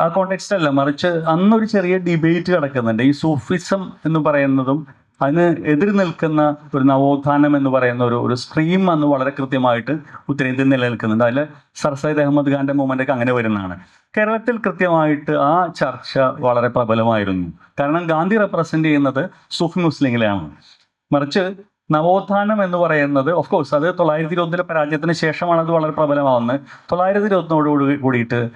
ആ കോണ്ടെക്സ്റ്റ് അല്ല. മറിച്ച് അന്നൊരു ചെറിയ ഡിബേറ്റ് കിടക്കുന്നുണ്ട്. ഈ സൂഫിസം എന്ന് പറയുന്നതും അതിന് എതിർ നിൽക്കുന്ന ഒരു നവോത്ഥാനം എന്ന് പറയുന്ന ഒരു ഒരു സ്ട്രീം അന്ന് വളരെ കൃത്യമായിട്ട് ഉത്തരേന്ത്യയിൽ നിലനിൽക്കുന്നുണ്ട്. അതിൽ സർ സയ്യിദ് അഹമ്മദ് ഖാന്റെ മൂവ്മെന്റ് ഒക്കെ അങ്ങനെ വരുന്നതാണ്. കേരളത്തിൽ കൃത്യമായിട്ട് ആ ചർച്ച വളരെ പ്രബലമായിരുന്നു. കാരണം ഗാന്ധി റെപ്രസെന്റ് ചെയ്യുന്നത് സൂഫി മുസ്ലിങ്ങളെയാണ്. മറിച്ച് നവോത്ഥാനം എന്ന് പറയുന്നത് ഓഫ് കോഴ്സ് അത് തൊള്ളായിരത്തി ഇരുപത്തിലെ പരാജയത്തിന് ശേഷമാണ് അത് വളരെ പ്രബലമാവുന്നത്. തൊള്ളായിരത്തി ഇരുപത്തിനോട് കൂടിയിട്ട്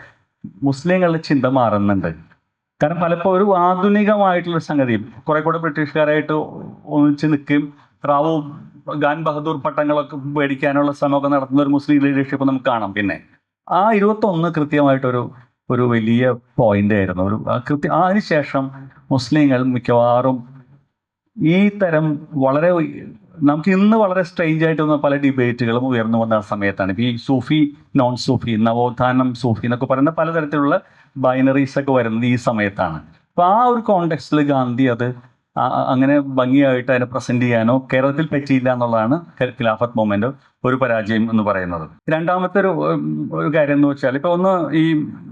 മുസ്ലിങ്ങളുടെ ചിന്ത മാറുന്നുണ്ട്. കാരണം പലപ്പോഴും ഒരു ആധുനികമായിട്ടുള്ള സംഗതി കുറെ കൂടെ ബ്രിട്ടീഷുകാരായിട്ട് ഒന്നിച്ച് നിൽക്കുകയും റാവു ഖാൻ ബഹദൂർ പട്ടങ്ങളൊക്കെ മേടിക്കാനുള്ള ശ്രമമൊക്കെ നടത്തുന്ന ഒരു മുസ്ലിം ലീഡർഷിപ്പ് നമുക്ക് കാണാം പിന്നെ. ആ ഇരുപത്തൊന്ന് കൃത്യമായിട്ടൊരു ഒരു വലിയ പോയിന്റ് ആയിരുന്നു. ഒരു കൃത്യ അതിനുശേഷം മുസ്ലിങ്ങൾ മിക്കവാറും ഈ തരം വളരെ നമുക്ക് ഇന്ന് വളരെ സ്ട്രേഞ്ച് വന്ന പല ഡിബേറ്റുകളും ഉയർന്നു വന്ന സമയത്താണ്. ഈ സൂഫി നോൺ സൂഫി നവോത്ഥാനം സൂഫി എന്നൊക്കെ പറയുന്ന പലതരത്തിലുള്ള ബൈനറീസ് ഒക്കെ വരുന്നത് ഈ സമയത്താണ്. അപ്പൊ ആ ഒരു കോണ്ടെക്സ്റ്റിൽ ഗാന്ധി അത് അങ്ങനെ ഭംഗിയായിട്ട് അതിനെ പ്രസന്റ് ചെയ്യാനോ കേരളത്തിൽ പറ്റിയില്ല എന്നുള്ളതാണ് ഖിലാഫത്ത് മൊമെന്റ് ഒരു പരാജയം എന്ന് പറയുന്നത്. രണ്ടാമത്തെ ഒരു ഒരു കാര്യം എന്ന് വെച്ചാൽ ഇപ്പൊ ഒന്ന് ഈ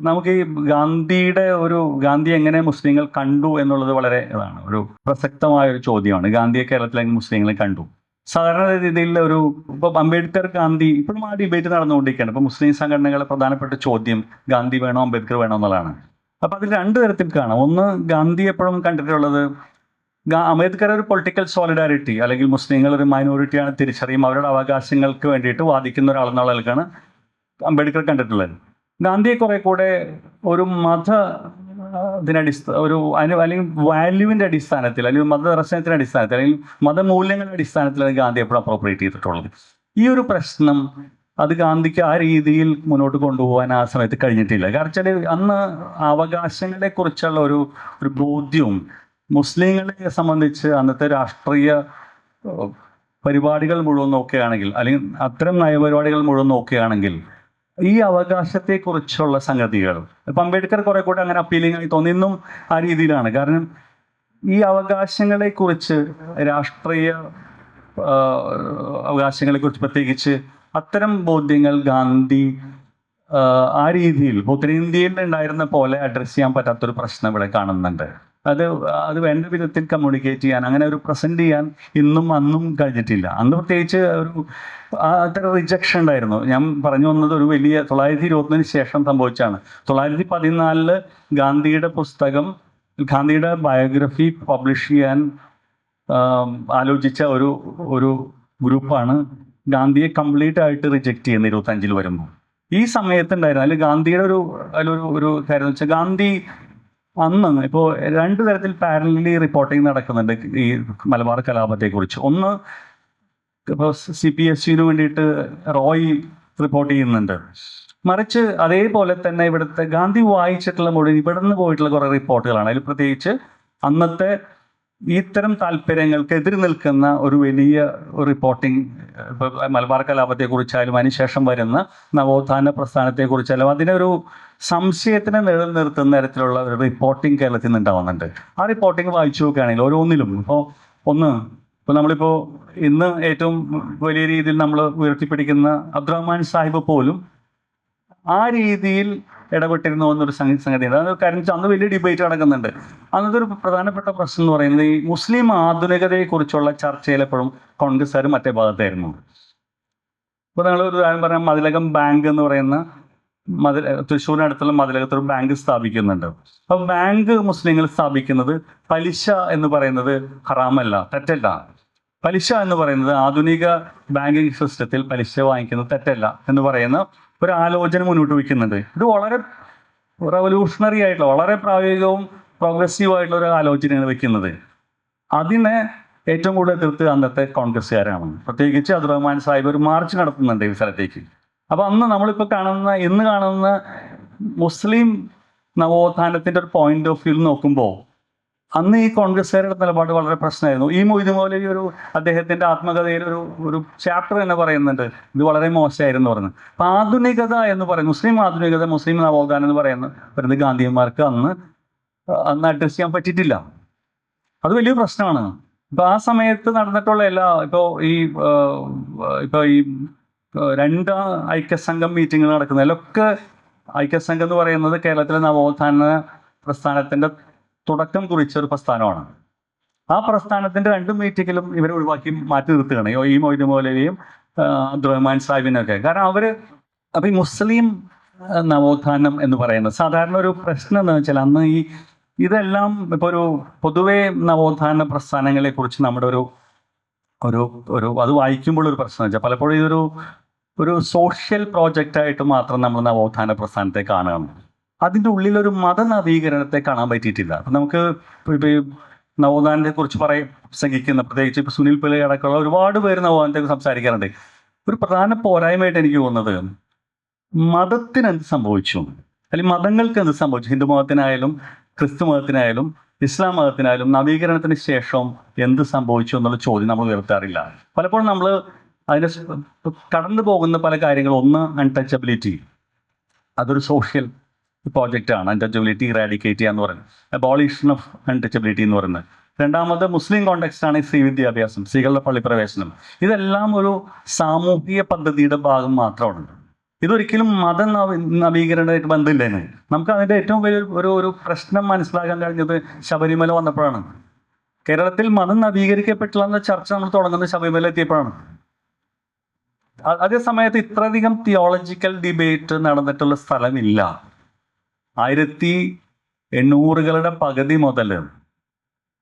നമുക്ക് ഈ ഗാന്ധിയുടെ ഒരു ഗാന്ധി എങ്ങനെ മുസ്ലിങ്ങൾ കണ്ടു എന്നുള്ളത് വളരെ ഇതാണ്. ഒരു പ്രസക്തമായ ഒരു ചോദ്യമാണ്. ഗാന്ധിയെ കേരളത്തിലെ മുസ്ലിങ്ങളെ കണ്ടു. സാധാരണ രീതിയിൽ ഒരു ഇപ്പൊ അംബേദ്കർ ഗാന്ധി ഇപ്പോഴും ആ ഡിബേറ്റ് നടന്നുകൊണ്ടിരിക്കുകയാണ്. ഇപ്പൊ മുസ്ലിം സംഘടനകളെ പ്രധാനപ്പെട്ട ചോദ്യം ഗാന്ധി വേണോ അംബേദ്കർ വേണോ എന്നുള്ളതാണ്. അപ്പൊ അതിൽ രണ്ട് തരത്തിൽ കാണാം. ഒന്ന് ഗാന്ധി എപ്പോഴും കണ്ടിട്ടുള്ളത് അംബേദ്കർ ഒരു പൊളിറ്റിക്കൽ സോളിഡാരിറ്റി അല്ലെങ്കിൽ മുസ്ലിങ്ങൾ ഒരു മൈനോറിറ്റിയാണ് തിരിച്ചറിയും. അവരുടെ അവകാശങ്ങൾക്ക് വേണ്ടിയിട്ട് വാദിക്കുന്ന ഒരാളെന്നുള്ള നിലക്കാണ് അംബേദ്കർ കണ്ടിട്ടുള്ളത്. ഗാന്ധിയെ കുറെ കൂടെ ഒരു മത ഇതിനടിസ്ഥാന ഇതിനടിസ്ഥ ഒരു അതിന് അല്ലെങ്കിൽ വാല്യൂവിന്റെ അടിസ്ഥാനത്തിൽ അല്ലെങ്കിൽ മതദർശനത്തിന്റെ അടിസ്ഥാനത്തിൽ അല്ലെങ്കിൽ മതമൂല്യങ്ങളുടെ അടിസ്ഥാനത്തിലാണ് ഗാന്ധി എപ്പോഴും അപ്രോപ്രിയേറ്റ് ചെയ്തിട്ടുള്ളത്. ഈ ഒരു പ്രശ്നം അത് ഗാന്ധിക്ക് ആ രീതിയിൽ മുന്നോട്ട് കൊണ്ടുപോകാൻ ആ സമയത്ത് കഴിഞ്ഞിട്ടില്ല. കാരണം വെച്ചാൽ അന്ന് അവകാശങ്ങളെ കുറിച്ചുള്ള ഒരു ഒരു ബോധ്യവും മുസ്ലിങ്ങളെ സംബന്ധിച്ച് അന്നത്തെ രാഷ്ട്രീയ പരിപാടികൾ മുഴുവൻ നോക്കുകയാണെങ്കിൽ അല്ലെങ്കിൽ അത്തരം നയപരിപാടികൾ മുഴുവൻ നോക്കുകയാണെങ്കിൽ ഈ അവകാശത്തെക്കുറിച്ചുള്ള സംഗതികൾ ഇപ്പം അംബേദ്കർ കുറെ കൂടെ അങ്ങനെ അപ്പീലിംഗ് ആയി തോന്നി ഇന്നും ആ രീതിയിലാണ്. കാരണം ഈ അവകാശങ്ങളെ കുറിച്ച് രാഷ്ട്രീയ അവകാശങ്ങളെക്കുറിച്ച് അവകാശങ്ങളെ കുറിച്ച് പ്രത്യേകിച്ച് അത്തരം ബോധ്യങ്ങൾ ഗാന്ധി ആ രീതിയിൽ ഉത്തരേന്ത്യയിൽ ഉണ്ടായിരുന്ന പോലെ അഡ്രസ്സ് ചെയ്യാൻ പറ്റാത്തൊരു പ്രശ്നം ഇവിടെ കാണുന്നുണ്ട്. അത് അത് വേണ്ട വിധത്തിൽ കമ്മ്യൂണിക്കേറ്റ് ചെയ്യാൻ അങ്ങനെ ഒരു പ്രസന്റ് ചെയ്യാൻ ഇന്നും അന്നും കഴിഞ്ഞിട്ടില്ല. അന്ന് പ്രത്യേകിച്ച് ഒരു അത്ര റിജക്ഷൻ ഉണ്ടായിരുന്നു. ഞാൻ പറഞ്ഞു വന്നത് ഒരു വലിയ തൊള്ളായിരത്തി ഇരുപത്തൊന്നിന് ശേഷം സംഭവിച്ചാണ്. തൊള്ളായിരത്തി പതിനാലിൽ ഗാന്ധിയുടെ പുസ്തകം ഗാന്ധിയുടെ ബയോഗ്രഫി പബ്ലിഷ് ചെയ്യാൻ ആലോചിച്ച ഒരു ഒരു ഗ്രൂപ്പാണ് ഗാന്ധിയെ കംപ്ലീറ്റ് ആയിട്ട് റിജക്റ്റ് ചെയ്യുന്ന ഇരുപത്തഞ്ചിൽ വരുമ്പോൾ. ഈ സമയത്തുണ്ടായിരുന്നു അതിൽ ഗാന്ധിയുടെ ഒരു അതിലൊരു ഒരു കാര്യം വെച്ചാൽ ഗാന്ധി അന്ന് ഇപ്പോൾ രണ്ട് തരത്തിൽ പാരലി റിപ്പോർട്ടിംഗ് നടക്കുന്നുണ്ട് ഈ മലബാർ കലാപത്തെക്കുറിച്ച്. ഒന്ന് ഇപ്പോൾ സി പി എസ് സിന് വേണ്ടിയിട്ട് റോയ് റിപ്പോർട്ട് ചെയ്യുന്നുണ്ട്. മറിച്ച് അതേപോലെ തന്നെ ഇവിടുത്തെ ഗാന്ധി വായിച്ചിട്ടുള്ള മുഴുവൻ ഇവിടെ നിന്ന് പോയിട്ടുള്ള കുറേ റിപ്പോർട്ടുകളാണ് അതിൽ പ്രത്യേകിച്ച് അന്നത്തെ ഇത്തരം താല്പര്യങ്ങൾക്ക് എതിര് നിൽക്കുന്ന ഒരു വലിയ റിപ്പോർട്ടിംഗ് ഇപ്പൊ മലബാർ കലാപത്തെ കലാപത്തെക്കുറിച്ചായാലും അതിനുശേഷം വരുന്ന നവോത്ഥാന പ്രസ്ഥാനത്തെ പ്രസ്ഥാനത്തെക്കുറിച്ചായാലും അതിനൊരു സംശയത്തിനെ നിലനിർത്തുന്ന തരത്തിലുള്ള ഒരു റിപ്പോർട്ടിംഗ് കേരളത്തിൽ നിന്ന് ഉണ്ടാവുന്നുണ്ട്. ആ റിപ്പോർട്ടിംഗ് വായിച്ചു നോക്കുകയാണെങ്കിൽ ഓരോന്നിലും ഇപ്പോൾ ഒന്ന് ഇപ്പോൾ നമ്മളിപ്പോ ഇന്ന് ഏറ്റവും വലിയ രീതിയിൽ നമ്മൾ ഉയർത്തിപ്പിടിക്കുന്ന അബ്ദുറഹ്മാൻ സാഹിബ് പോലും ആ രീതിയിൽ ഇടപെട്ടിരുന്നു എന്നൊരു സംഗതി സംഗതിയുണ്ട് അത് കാര്യം അന്ന് വലിയ ഡിബേറ്റ് നടക്കുന്നുണ്ട്. അന്നത്തെ ഒരു പ്രധാനപ്പെട്ട പ്രശ്നം എന്ന് പറയുന്നത് ഈ മുസ്ലിം ആധുനികതയെക്കുറിച്ചുള്ള ചർച്ചയിൽ എപ്പോഴും കോൺഗ്രസ്സുകാർ മറ്റേ ഭാഗത്തായിരുന്നു. ഇപ്പോൾ നിങ്ങൾ ഒരു കാര്യം പറയാം മതിലകം ബാങ്ക് എന്ന് പറയുന്ന മതിൽ തൃശ്ശൂരിനടുത്തുള്ള മതിലകത്ത് ഒരു ബാങ്ക് സ്ഥാപിക്കുന്നുണ്ട്. അപ്പോൾ ബാങ്ക് മുസ്ലിങ്ങൾ സ്ഥാപിക്കുന്നത് പലിശ എന്ന് പറയുന്നത് ഹറാമല്ല തെറ്റല്ല. പലിശ എന്ന് പറയുന്നത് ആധുനിക ബാങ്കിങ് സിസ്റ്റത്തിൽ പലിശ വാങ്ങിക്കുന്നത് തെറ്റല്ല എന്ന് പറയുന്ന ഒരു ആലോചന മുന്നോട്ട് വയ്ക്കുന്നുണ്ട്. ഇത് വളരെ റവല്യൂഷണറി ആയിട്ടുള്ള വളരെ പ്രായോഗികവും പ്രോഗ്രസീവ് ആയിട്ടുള്ള ഒരു ആലോചനയാണ് വെക്കുന്നത് അതിനെ ഏറ്റവും കൂടുതൽ എതിർത്ത് അന്നത്തെ കോൺഗ്രസ്സുകാരാണ്. പ്രത്യേകിച്ച് അബ്ദുറഹ്മാൻ സാഹിബ് ഒരു മാർച്ച് നടത്തുന്നുണ്ട് ഈ സ്ഥലത്തേക്ക്. അപ്പോൾ അന്ന് നമ്മളിപ്പോൾ കാണുന്ന ഇന്ന് കാണുന്ന മുസ്ലിം നവോത്ഥാനത്തിന്റെ ഒരു പോയിന്റ് ഓഫ് വ്യൂ നോക്കുമ്പോൾ അന്ന് ഈ കോൺഗ്രസ്സുകാരുടെ നിലപാട് വളരെ പ്രശ്നമായിരുന്നു. ഈ മൊയ്തു മൗലവി ഒരു അദ്ദേഹത്തിന്റെ ആത്മകഥയിൽ ഒരു ഒരു ചാപ്റ്റർ തന്നെ പറയുന്നുണ്ട്. ഇത് വളരെ മോശമായിരുന്നു പറഞ്ഞു അപ്പം ആധുനികത എന്ന് പറയുന്നത് മുസ്ലിം ആധുനികത മുസ്ലിം നവോത്ഥാനം എന്ന് പറയുന്ന വരുന്നത് ഗാന്ധിയന്മാർക്ക് അന്ന് അന്ന് അഡ്രസ് ചെയ്യാൻ പറ്റിയിട്ടില്ല. അത് വലിയ പ്രശ്നമാണ്. ഇപ്പം ആ സമയത്ത് നടന്നിട്ടുള്ള എല്ലാ ഇപ്പോൾ ഈ ഇപ്പോൾ ഈ രണ്ട് ഐക്യസംഘം മീറ്റിങ്ങുകൾ നടക്കുന്നതിലൊക്കെ ഐക്യസംഘം എന്ന് പറയുന്നത് കേരളത്തിലെ നവോത്ഥാന പ്രസ്ഥാനത്തിന്റെ തുടക്കം കുറിച്ച ഒരു പ്രസ്ഥാനമാണ്. ആ പ്രസ്ഥാനത്തിന്റെ രണ്ട് മീറ്റിങ്ങിലും ഇവരെ ഒഴിവാക്കി മാറ്റി നിർത്തുകയാണ്. ഈ മൊയ്തു മൗലവിയും ആ, അബ്ദുറഹ്മാൻ സാഹിബിനൊക്കെ. കാരണം അവർ അപ്പൊ ഈ മുസ്ലിം നവോത്ഥാനം എന്ന് പറയുന്നത് സാധാരണ ഒരു പ്രശ്നം എന്ന് വെച്ചാൽ അന്ന് ഈ ഇതെല്ലാം ഇപ്പൊ ഒരു പൊതുവെ നവോത്ഥാന പ്രസ്ഥാനങ്ങളെ കുറിച്ച് നമ്മുടെ ഒരു ഒരു ഒരു അത് വായിക്കുമ്പോൾ ഒരു പ്രശ്നം വെച്ചാൽ പലപ്പോഴും ഇതൊരു ഒരു സോഷ്യൽ പ്രോജക്റ്റ് ആയിട്ട് മാത്രം നമ്മൾ നവോത്ഥാന പ്രസ്ഥാനത്തെ കാണുകയാണ്. അതിന്റെ ഉള്ളിൽ ഒരു മത നവീകരണത്തെ കാണാൻ പറ്റിയിട്ടില്ല. അപ്പം നമുക്ക് നവോത്ഥാനത്തെ കുറിച്ച് പറയും പ്രസംഗിക്കുന്ന പ്രത്യേകിച്ച് ഇപ്പൊ സുനിൽ പിള്ളി അടക്കമുള്ള ഒരുപാട് പേര് നവോത്ഥാനത്തെ സംസാരിക്കാറുണ്ട്. ഒരു പ്രധാന പോരായ്മയായിട്ട് എനിക്ക് തോന്നുന്നത് മതത്തിന് എന്ത് സംഭവിച്ചു? അല്ലെങ്കിൽ മതങ്ങൾക്ക് എന്ത് സംഭവിച്ചു? ഹിന്ദു മതത്തിനായാലും ക്രിസ്തു മതത്തിനായാലും ഇസ്ലാം മതത്തിനായാലും നവീകരണത്തിന് ശേഷം എന്ത് സംഭവിച്ചു എന്നുള്ള ചോദ്യം നമ്മൾ ഉയർത്താറില്ല. പലപ്പോഴും നമ്മൾ അതിന് കടന്നു പോകുന്ന പല കാര്യങ്ങളും ഒന്ന് അൺടച്ചബിലിറ്റി അതൊരു സോഷ്യൽ പ്രോജക്റ്റ് ആണ്. അൺടച്ചബിലിറ്റി ഇറാഡിക്കേറ്റ് ചെയ്യുക എന്ന് പറയുന്നത്. അബോളിഷൻ ഓഫ് അൺടച്ചബിലിറ്റി എന്ന് പറയുന്നത്. രണ്ടാമത് മുസ്ലിം കോണ്ടെക്സ്റ്റ് ആണ് ഈ സ്ത്രീ വിദ്യാഭ്യാസം സ്ത്രീകളുടെ പള്ളിപ്രവേശനം. ഇതെല്ലാം ഒരു സാമൂഹിക പദ്ധതിയുടെ ഭാഗം മാത്രമാണ്. ഇതൊരിക്കലും മത നവ നവീകരണമായിട്ട് ബന്ധമില്ലെന്ന് നമുക്ക് അതിന്റെ ഏറ്റവും വലിയ ഒരു ഒരു പ്രശ്നം മനസ്സിലാക്കാൻ കഴിഞ്ഞത് ശബരിമല വന്നപ്പോഴാണ്. കേരളത്തിൽ മതം നവീകരിക്കപ്പെട്ടില്ല ചർച്ച നമ്മൾ തുടങ്ങുന്നത് ശബരിമല എത്തിയപ്പോഴാണ്. അതേ സമയത്ത് ഇത്രയധികം തിയോളജിക്കൽ ഡിബേറ്റ് നടന്നിട്ടുള്ള സ്ഥലമില്ല. ആയിരത്തി എണ്ണൂറുകളുടെ പകുതി മുതൽ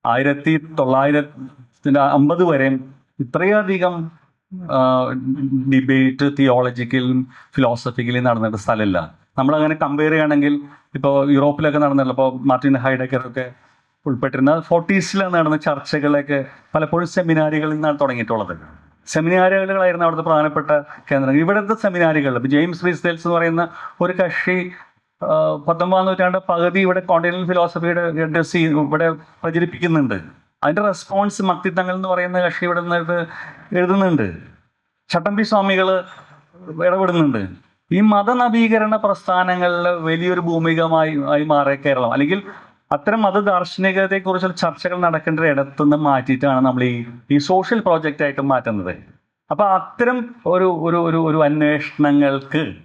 ആയിരത്തി തൊള്ളായിരത്തി അമ്പത് വരെ ഇത്രയധികം ഡിബേറ്റ് തിയോളജിക്കലും ഫിലോസഫിക്കലും നടന്നിട്ട് സ്ഥലമില്ല. നമ്മളങ്ങനെ കമ്പയർ ചെയ്യുകയാണെങ്കിൽ ഇപ്പോൾ യൂറോപ്പിലൊക്കെ നടന്നല്ലോ. ഇപ്പോൾ മാർട്ടിൻ ഹൈഡക്കറൊക്കെ ഉൾപ്പെട്ടിരുന്ന ഫോർട്ടീസിൽ നടന്ന ചർച്ചകളൊക്കെ പലപ്പോഴും സെമിനാരികളിൽ നിന്നാണ് തുടങ്ങിയിട്ടുള്ളത്. സെമിനാരികളായിരുന്നു അവിടുത്തെ പ്രധാനപ്പെട്ട കേന്ദ്രങ്ങൾ. ഇവിടുത്തെ സെമിനാരികളിൽ ഇപ്പോൾ ജെയിംസ് റീസ്തേൽസ് എന്ന് പറയുന്ന ഒരു കക്ഷി പത്തൊമ്പതാം നൂറ്റാണ്ട് പകുതി ഇവിടെ കോണ്ടിനൽ ഫിലോസഫിയുടെ ഡ്രസ് ഇവിടെ പ്രചരിപ്പിക്കുന്നുണ്ട്. അതിന്റെ റെസ്പോൺസ് മക്തിത്തങ്ങൾ എന്ന് പറയുന്ന കക്ഷി ഇവിടെ നിന്നിട്ട് എഴുതുന്നുണ്ട്. ചട്ടമ്പി സ്വാമികൾ ഇടപെടുന്നുണ്ട്. ഈ മതനവീകരണ പ്രസ്ഥാനങ്ങളിൽ വലിയൊരു ഭൂമികമായി ആയി മാറിയ കേരളം. അല്ലെങ്കിൽ അത്തരം മത ദാർശനികതയെക്കുറിച്ചുള്ള ചർച്ചകൾ നടക്കേണ്ട ഇടത്തുനിന്ന് മാറ്റിയിട്ടാണ് നമ്മൾ ഈ ഈ സോഷ്യൽ പ്രോജക്റ്റ് ആയിട്ട് മാറ്റുന്നത്. അപ്പോൾ അത്തരം ഒരു ഒരു ഒരു അന്വേഷണങ്ങൾക്ക്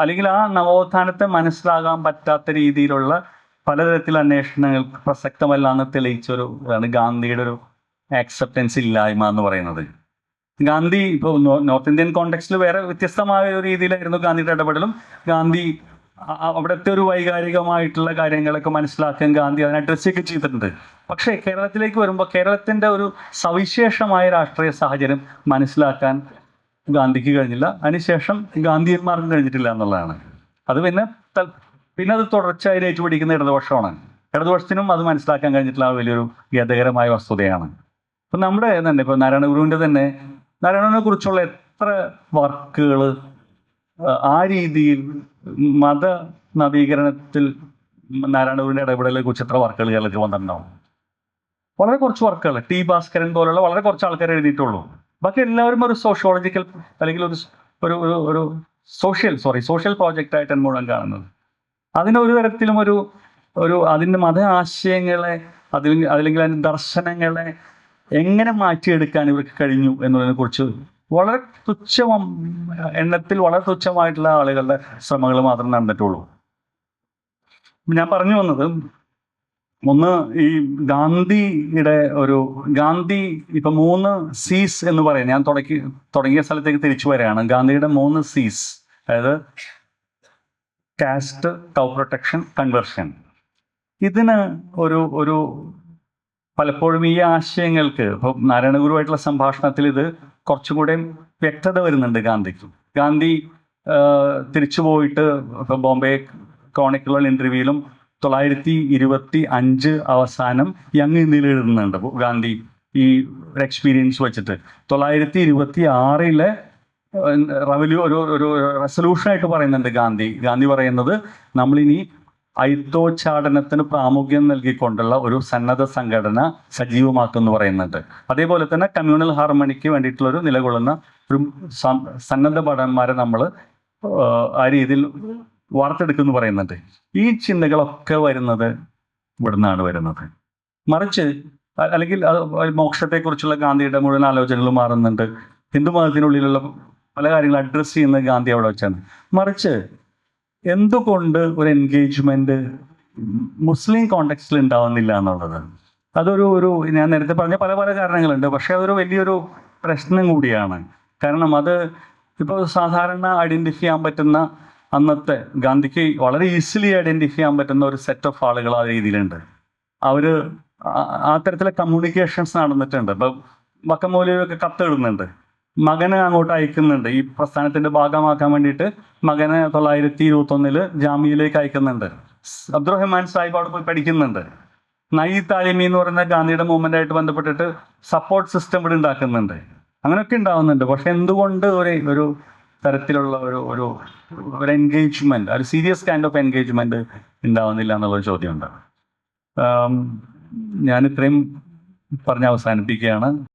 അല്ലെങ്കിൽ ആ നവോത്ഥാനത്തെ മനസ്സിലാകാൻ പറ്റാത്ത രീതിയിലുള്ള പലതരത്തിലുള്ള അന്വേഷണങ്ങൾക്ക് പ്രസക്തമല്ല എന്ന് തെളിയിച്ചൊരു ഇതാണ് ഗാന്ധിയുടെ ഒരു ആക്സെപ്റ്റൻസ് ഇല്ലായ്മ എന്ന് പറയുന്നത്. ഗാന്ധി ഇപ്പോൾ നോർത്ത് ഇന്ത്യൻ കോണ്ടെക്സ്റ്റിൽ വേറെ വ്യത്യസ്തമായ ഒരു രീതിയിലായിരുന്നു ഗാന്ധിയുടെ ഇടപെടലും. ഗാന്ധി അവിടുത്തെ ഒരു വൈകാരികമായിട്ടുള്ള കാര്യങ്ങളൊക്കെ മനസ്സിലാക്കാൻ ഗാന്ധി അതിനെ അഡ്രസ് ഒക്കെ ചെയ്തിട്ടുണ്ട്. പക്ഷേ കേരളത്തിലേക്ക് വരുമ്പോൾ കേരളത്തിന്റെ ഒരു സവിശേഷമായ രാഷ്ട്രീയ സാഹചര്യം മനസ്സിലാക്കാൻ ഗാന്ധിക്ക് കഴിഞ്ഞില്ല. അതിനുശേഷം ഗാന്ധിയന്മാർക്കും കഴിഞ്ഞിട്ടില്ല എന്നുള്ളതാണ്. അത് പിന്നെ പിന്നെ അത് തുടർച്ചയായി ഏറ്റുപിടിക്കുന്ന ഇടതുപക്ഷമാണ്. ഇടതുപക്ഷത്തിനും അത് മനസ്സിലാക്കാൻ കഴിഞ്ഞിട്ടുള്ള വലിയൊരു ഖേദകരമായ വസ്തുതയാണ്. ഇപ്പം നമ്മുടെ തന്നെ ഇപ്പൊ നാരായണ ഗുരുവിന്റെ തന്നെ നാരായണനെ കുറിച്ചുള്ള എത്ര വർക്കുകൾ ആ രീതിയിൽ മത നവീകരണത്തിൽ നാരായണ ഗുരുവിന്റെ ഇടപെടലിനെ കുറിച്ച് എത്ര വർക്കുകൾ കേരളത്തിൽ വന്നിട്ടുണ്ടാവും? വളരെ കുറച്ച് വർക്കുകൾ ടി ഭാസ്കരൻ പോലുള്ള വളരെ കുറച്ച് ആൾക്കാർ എഴുതിയിട്ടുള്ളൂ. ബാക്കി എല്ലാവരും ഒരു സോഷ്യോളജിക്കൽ അല്ലെങ്കിൽ ഒരു ഒരു ഒരു സോഷ്യൽ സോറി സോഷ്യൽ പ്രോജക്റ്റ് ആയിട്ടാണ് മുഴുവൻ കാണുന്നത്. അതിന് ഒരു തരത്തിലും ഒരു ഒരു അതിന്റെ മത ആശയങ്ങളെ അതിൽ അല്ലെങ്കിൽ അതിന്റെ ദർശനങ്ങളെ എങ്ങനെ മാറ്റിയെടുക്കാൻ ഇവർക്ക് കഴിഞ്ഞു എന്നതിനെ കുറിച്ച് വളരെ തുച്ഛം എണ്ണത്തിൽ വളരെ തുച്ഛമായിട്ടുള്ള ആളുകളുടെ ശ്രമങ്ങൾ മാത്രം നടന്നിട്ടുള്ളൂ. ഞാൻ പറഞ്ഞു വന്നത് ഒന്ന് ഈ ഗാന്ധിയുടെ ഒരു ഗാന്ധി ഇപ്പൊ മൂന്ന് സീസ് എന്ന് പറയും ഞാൻ തുടക്കി തുടങ്ങിയ സ്ഥലത്തേക്ക് തിരിച്ചു വരികയാണ്. ഗാന്ധിയുടെ മൂന്ന് സീസ് അതായത് കാസ്റ്റ് കൗ പ്രൊട്ടക്ഷൻ കൺവെർഷൻ. ഇതിന് ഒരു ഒരു പലപ്പോഴും ഈ ആശയങ്ങൾക്ക് ഇപ്പം നാരായണഗുരുവായിട്ടുള്ള സംഭാഷണത്തിൽ ഇത് കുറച്ചും കൂടെ വ്യക്തത വരുന്നുണ്ട് ഗാന്ധിക്ക്. ഗാന്ധി തിരിച്ചു പോയിട്ട് ഇപ്പം ബോംബെ കോണിക്കുള്ള ഇന്റർവ്യൂവിലും തൊള്ളായിരത്തി ഇരുപത്തി അഞ്ച് അവസാനം യങ് ഇന്ത്യയിൽ എഴുതുന്നുണ്ട് ഗാന്ധി ഈ എക്സ്പീരിയൻസ് വെച്ചിട്ട് തൊള്ളായിരത്തി ഇരുപത്തി ആറിലെ റവല്യൂ ഒരു ഒരു റെസൊല്യൂഷനായിട്ട് പറയുന്നുണ്ട് ഗാന്ധി. ഗാന്ധി പറയുന്നത് നമ്മളിനി ഐത്തോച്ചാടനത്തിന് പ്രാമുഖ്യം നൽകിക്കൊണ്ടുള്ള ഒരു സന്നദ്ധ സംഘടന സജീവമാക്കുമെന്ന് പറയുന്നുണ്ട്. അതേപോലെ തന്നെ കമ്മ്യൂണൽ ഹാർമണിക്ക് വേണ്ടിയിട്ടുള്ള ഒരു നിലകൊള്ളുന്ന ഒരു സന്നദ്ധ ഭടന്മാരെ നമ്മൾ ആ രീതിയിൽ വാർത്തെടുക്കുമെന്ന് പറയുന്നുണ്ട്. ഈ ചിന്തകളൊക്കെ വരുന്നത് ഇവിടുന്നാണ് വരുന്നത്. മറിച്ച് അല്ലെങ്കിൽ മോക്ഷത്തെക്കുറിച്ചുള്ള ഗാന്ധിയുടെ മുഴുവൻ ആലോചനകൾ മാറുന്നുണ്ട്. ഹിന്ദു മതത്തിനുള്ളിലുള്ള പല കാര്യങ്ങൾ അഡ്രസ്സ് ചെയ്യുന്ന ഗാന്ധി അവിടെ വെച്ചാണ്. മറിച്ച് എന്തുകൊണ്ട് ഒരു എൻഗേജ്മെന്റ് മുസ്ലിം കോണ്ടെക്സ്റ്റിൽ ഉണ്ടാവുന്നില്ല എന്നുള്ളത്. അതൊരു ഒരു ഞാൻ നേരത്തെ പറഞ്ഞ പല പല കാരണങ്ങളുണ്ട്. പക്ഷേ അതൊരു വലിയൊരു പ്രശ്നം കൂടിയാണ്. കാരണം അത് ഇപ്പോൾ സാധാരണ ഐഡന്റിഫൈ ചെയ്യാൻ പറ്റുന്ന അന്നത്തെ ഗാന്ധിക്ക് വളരെ ഈസിലി ഐഡന്റിഫൈ ചെയ്യാൻ പറ്റുന്ന ഒരു സെറ്റ് ഓഫ് ആളുകൾ ആ രീതിയിലുണ്ട്. അവർ ആ- തരത്തിലെ കമ്മ്യൂണിക്കേഷൻസ് നടന്നിട്ടുണ്ട്. ഇപ്പൊ വക്കമൂലിയൊക്കെ കത്തെഴുതുന്നുണ്ട്. മകനെ അങ്ങോട്ട് അയക്കുന്നുണ്ട്. ഈ പ്രസ്ഥാനത്തിന്റെ ഭാഗമാക്കാൻ വേണ്ടിയിട്ട് മകനെ തൊള്ളായിരത്തി ഇരുപത്തി ഒന്നിൽ ജാമ്യയിലേക്ക് അയക്കുന്നുണ്ട്. അബ്ദുറഹ്മാൻ സാഹിബ് അവിടെ പോയി പഠിക്കുന്നുണ്ട്. നൈ താലിമി എന്ന് പറയുന്ന ഗാന്ധിയുടെ മൂവ്മെന്റ് ആയിട്ട് ബന്ധപ്പെട്ടിട്ട് സപ്പോർട്ട് സിസ്റ്റം ഇവിടെ ഉണ്ടാക്കുന്നുണ്ട്. അങ്ങനെയൊക്കെ ഉണ്ടാവുന്നുണ്ട്. പക്ഷെ എന്തുകൊണ്ട് ഒരു ഒരു തരത്തിലുള്ള ഒരു ഒരു ഒരു എൻഗേജ്മെന്റ് ഒരു സീരിയസ് കൈൻഡ് ഓഫ് എൻഗേജ്മെന്റ് ഉണ്ടാവുന്നില്ല എന്നുള്ളൊരു ചോദ്യമുണ്ട്. ഞാൻ ഇത്രയും പറഞ്ഞ് അവസാനിപ്പിക്കുകയാണ്.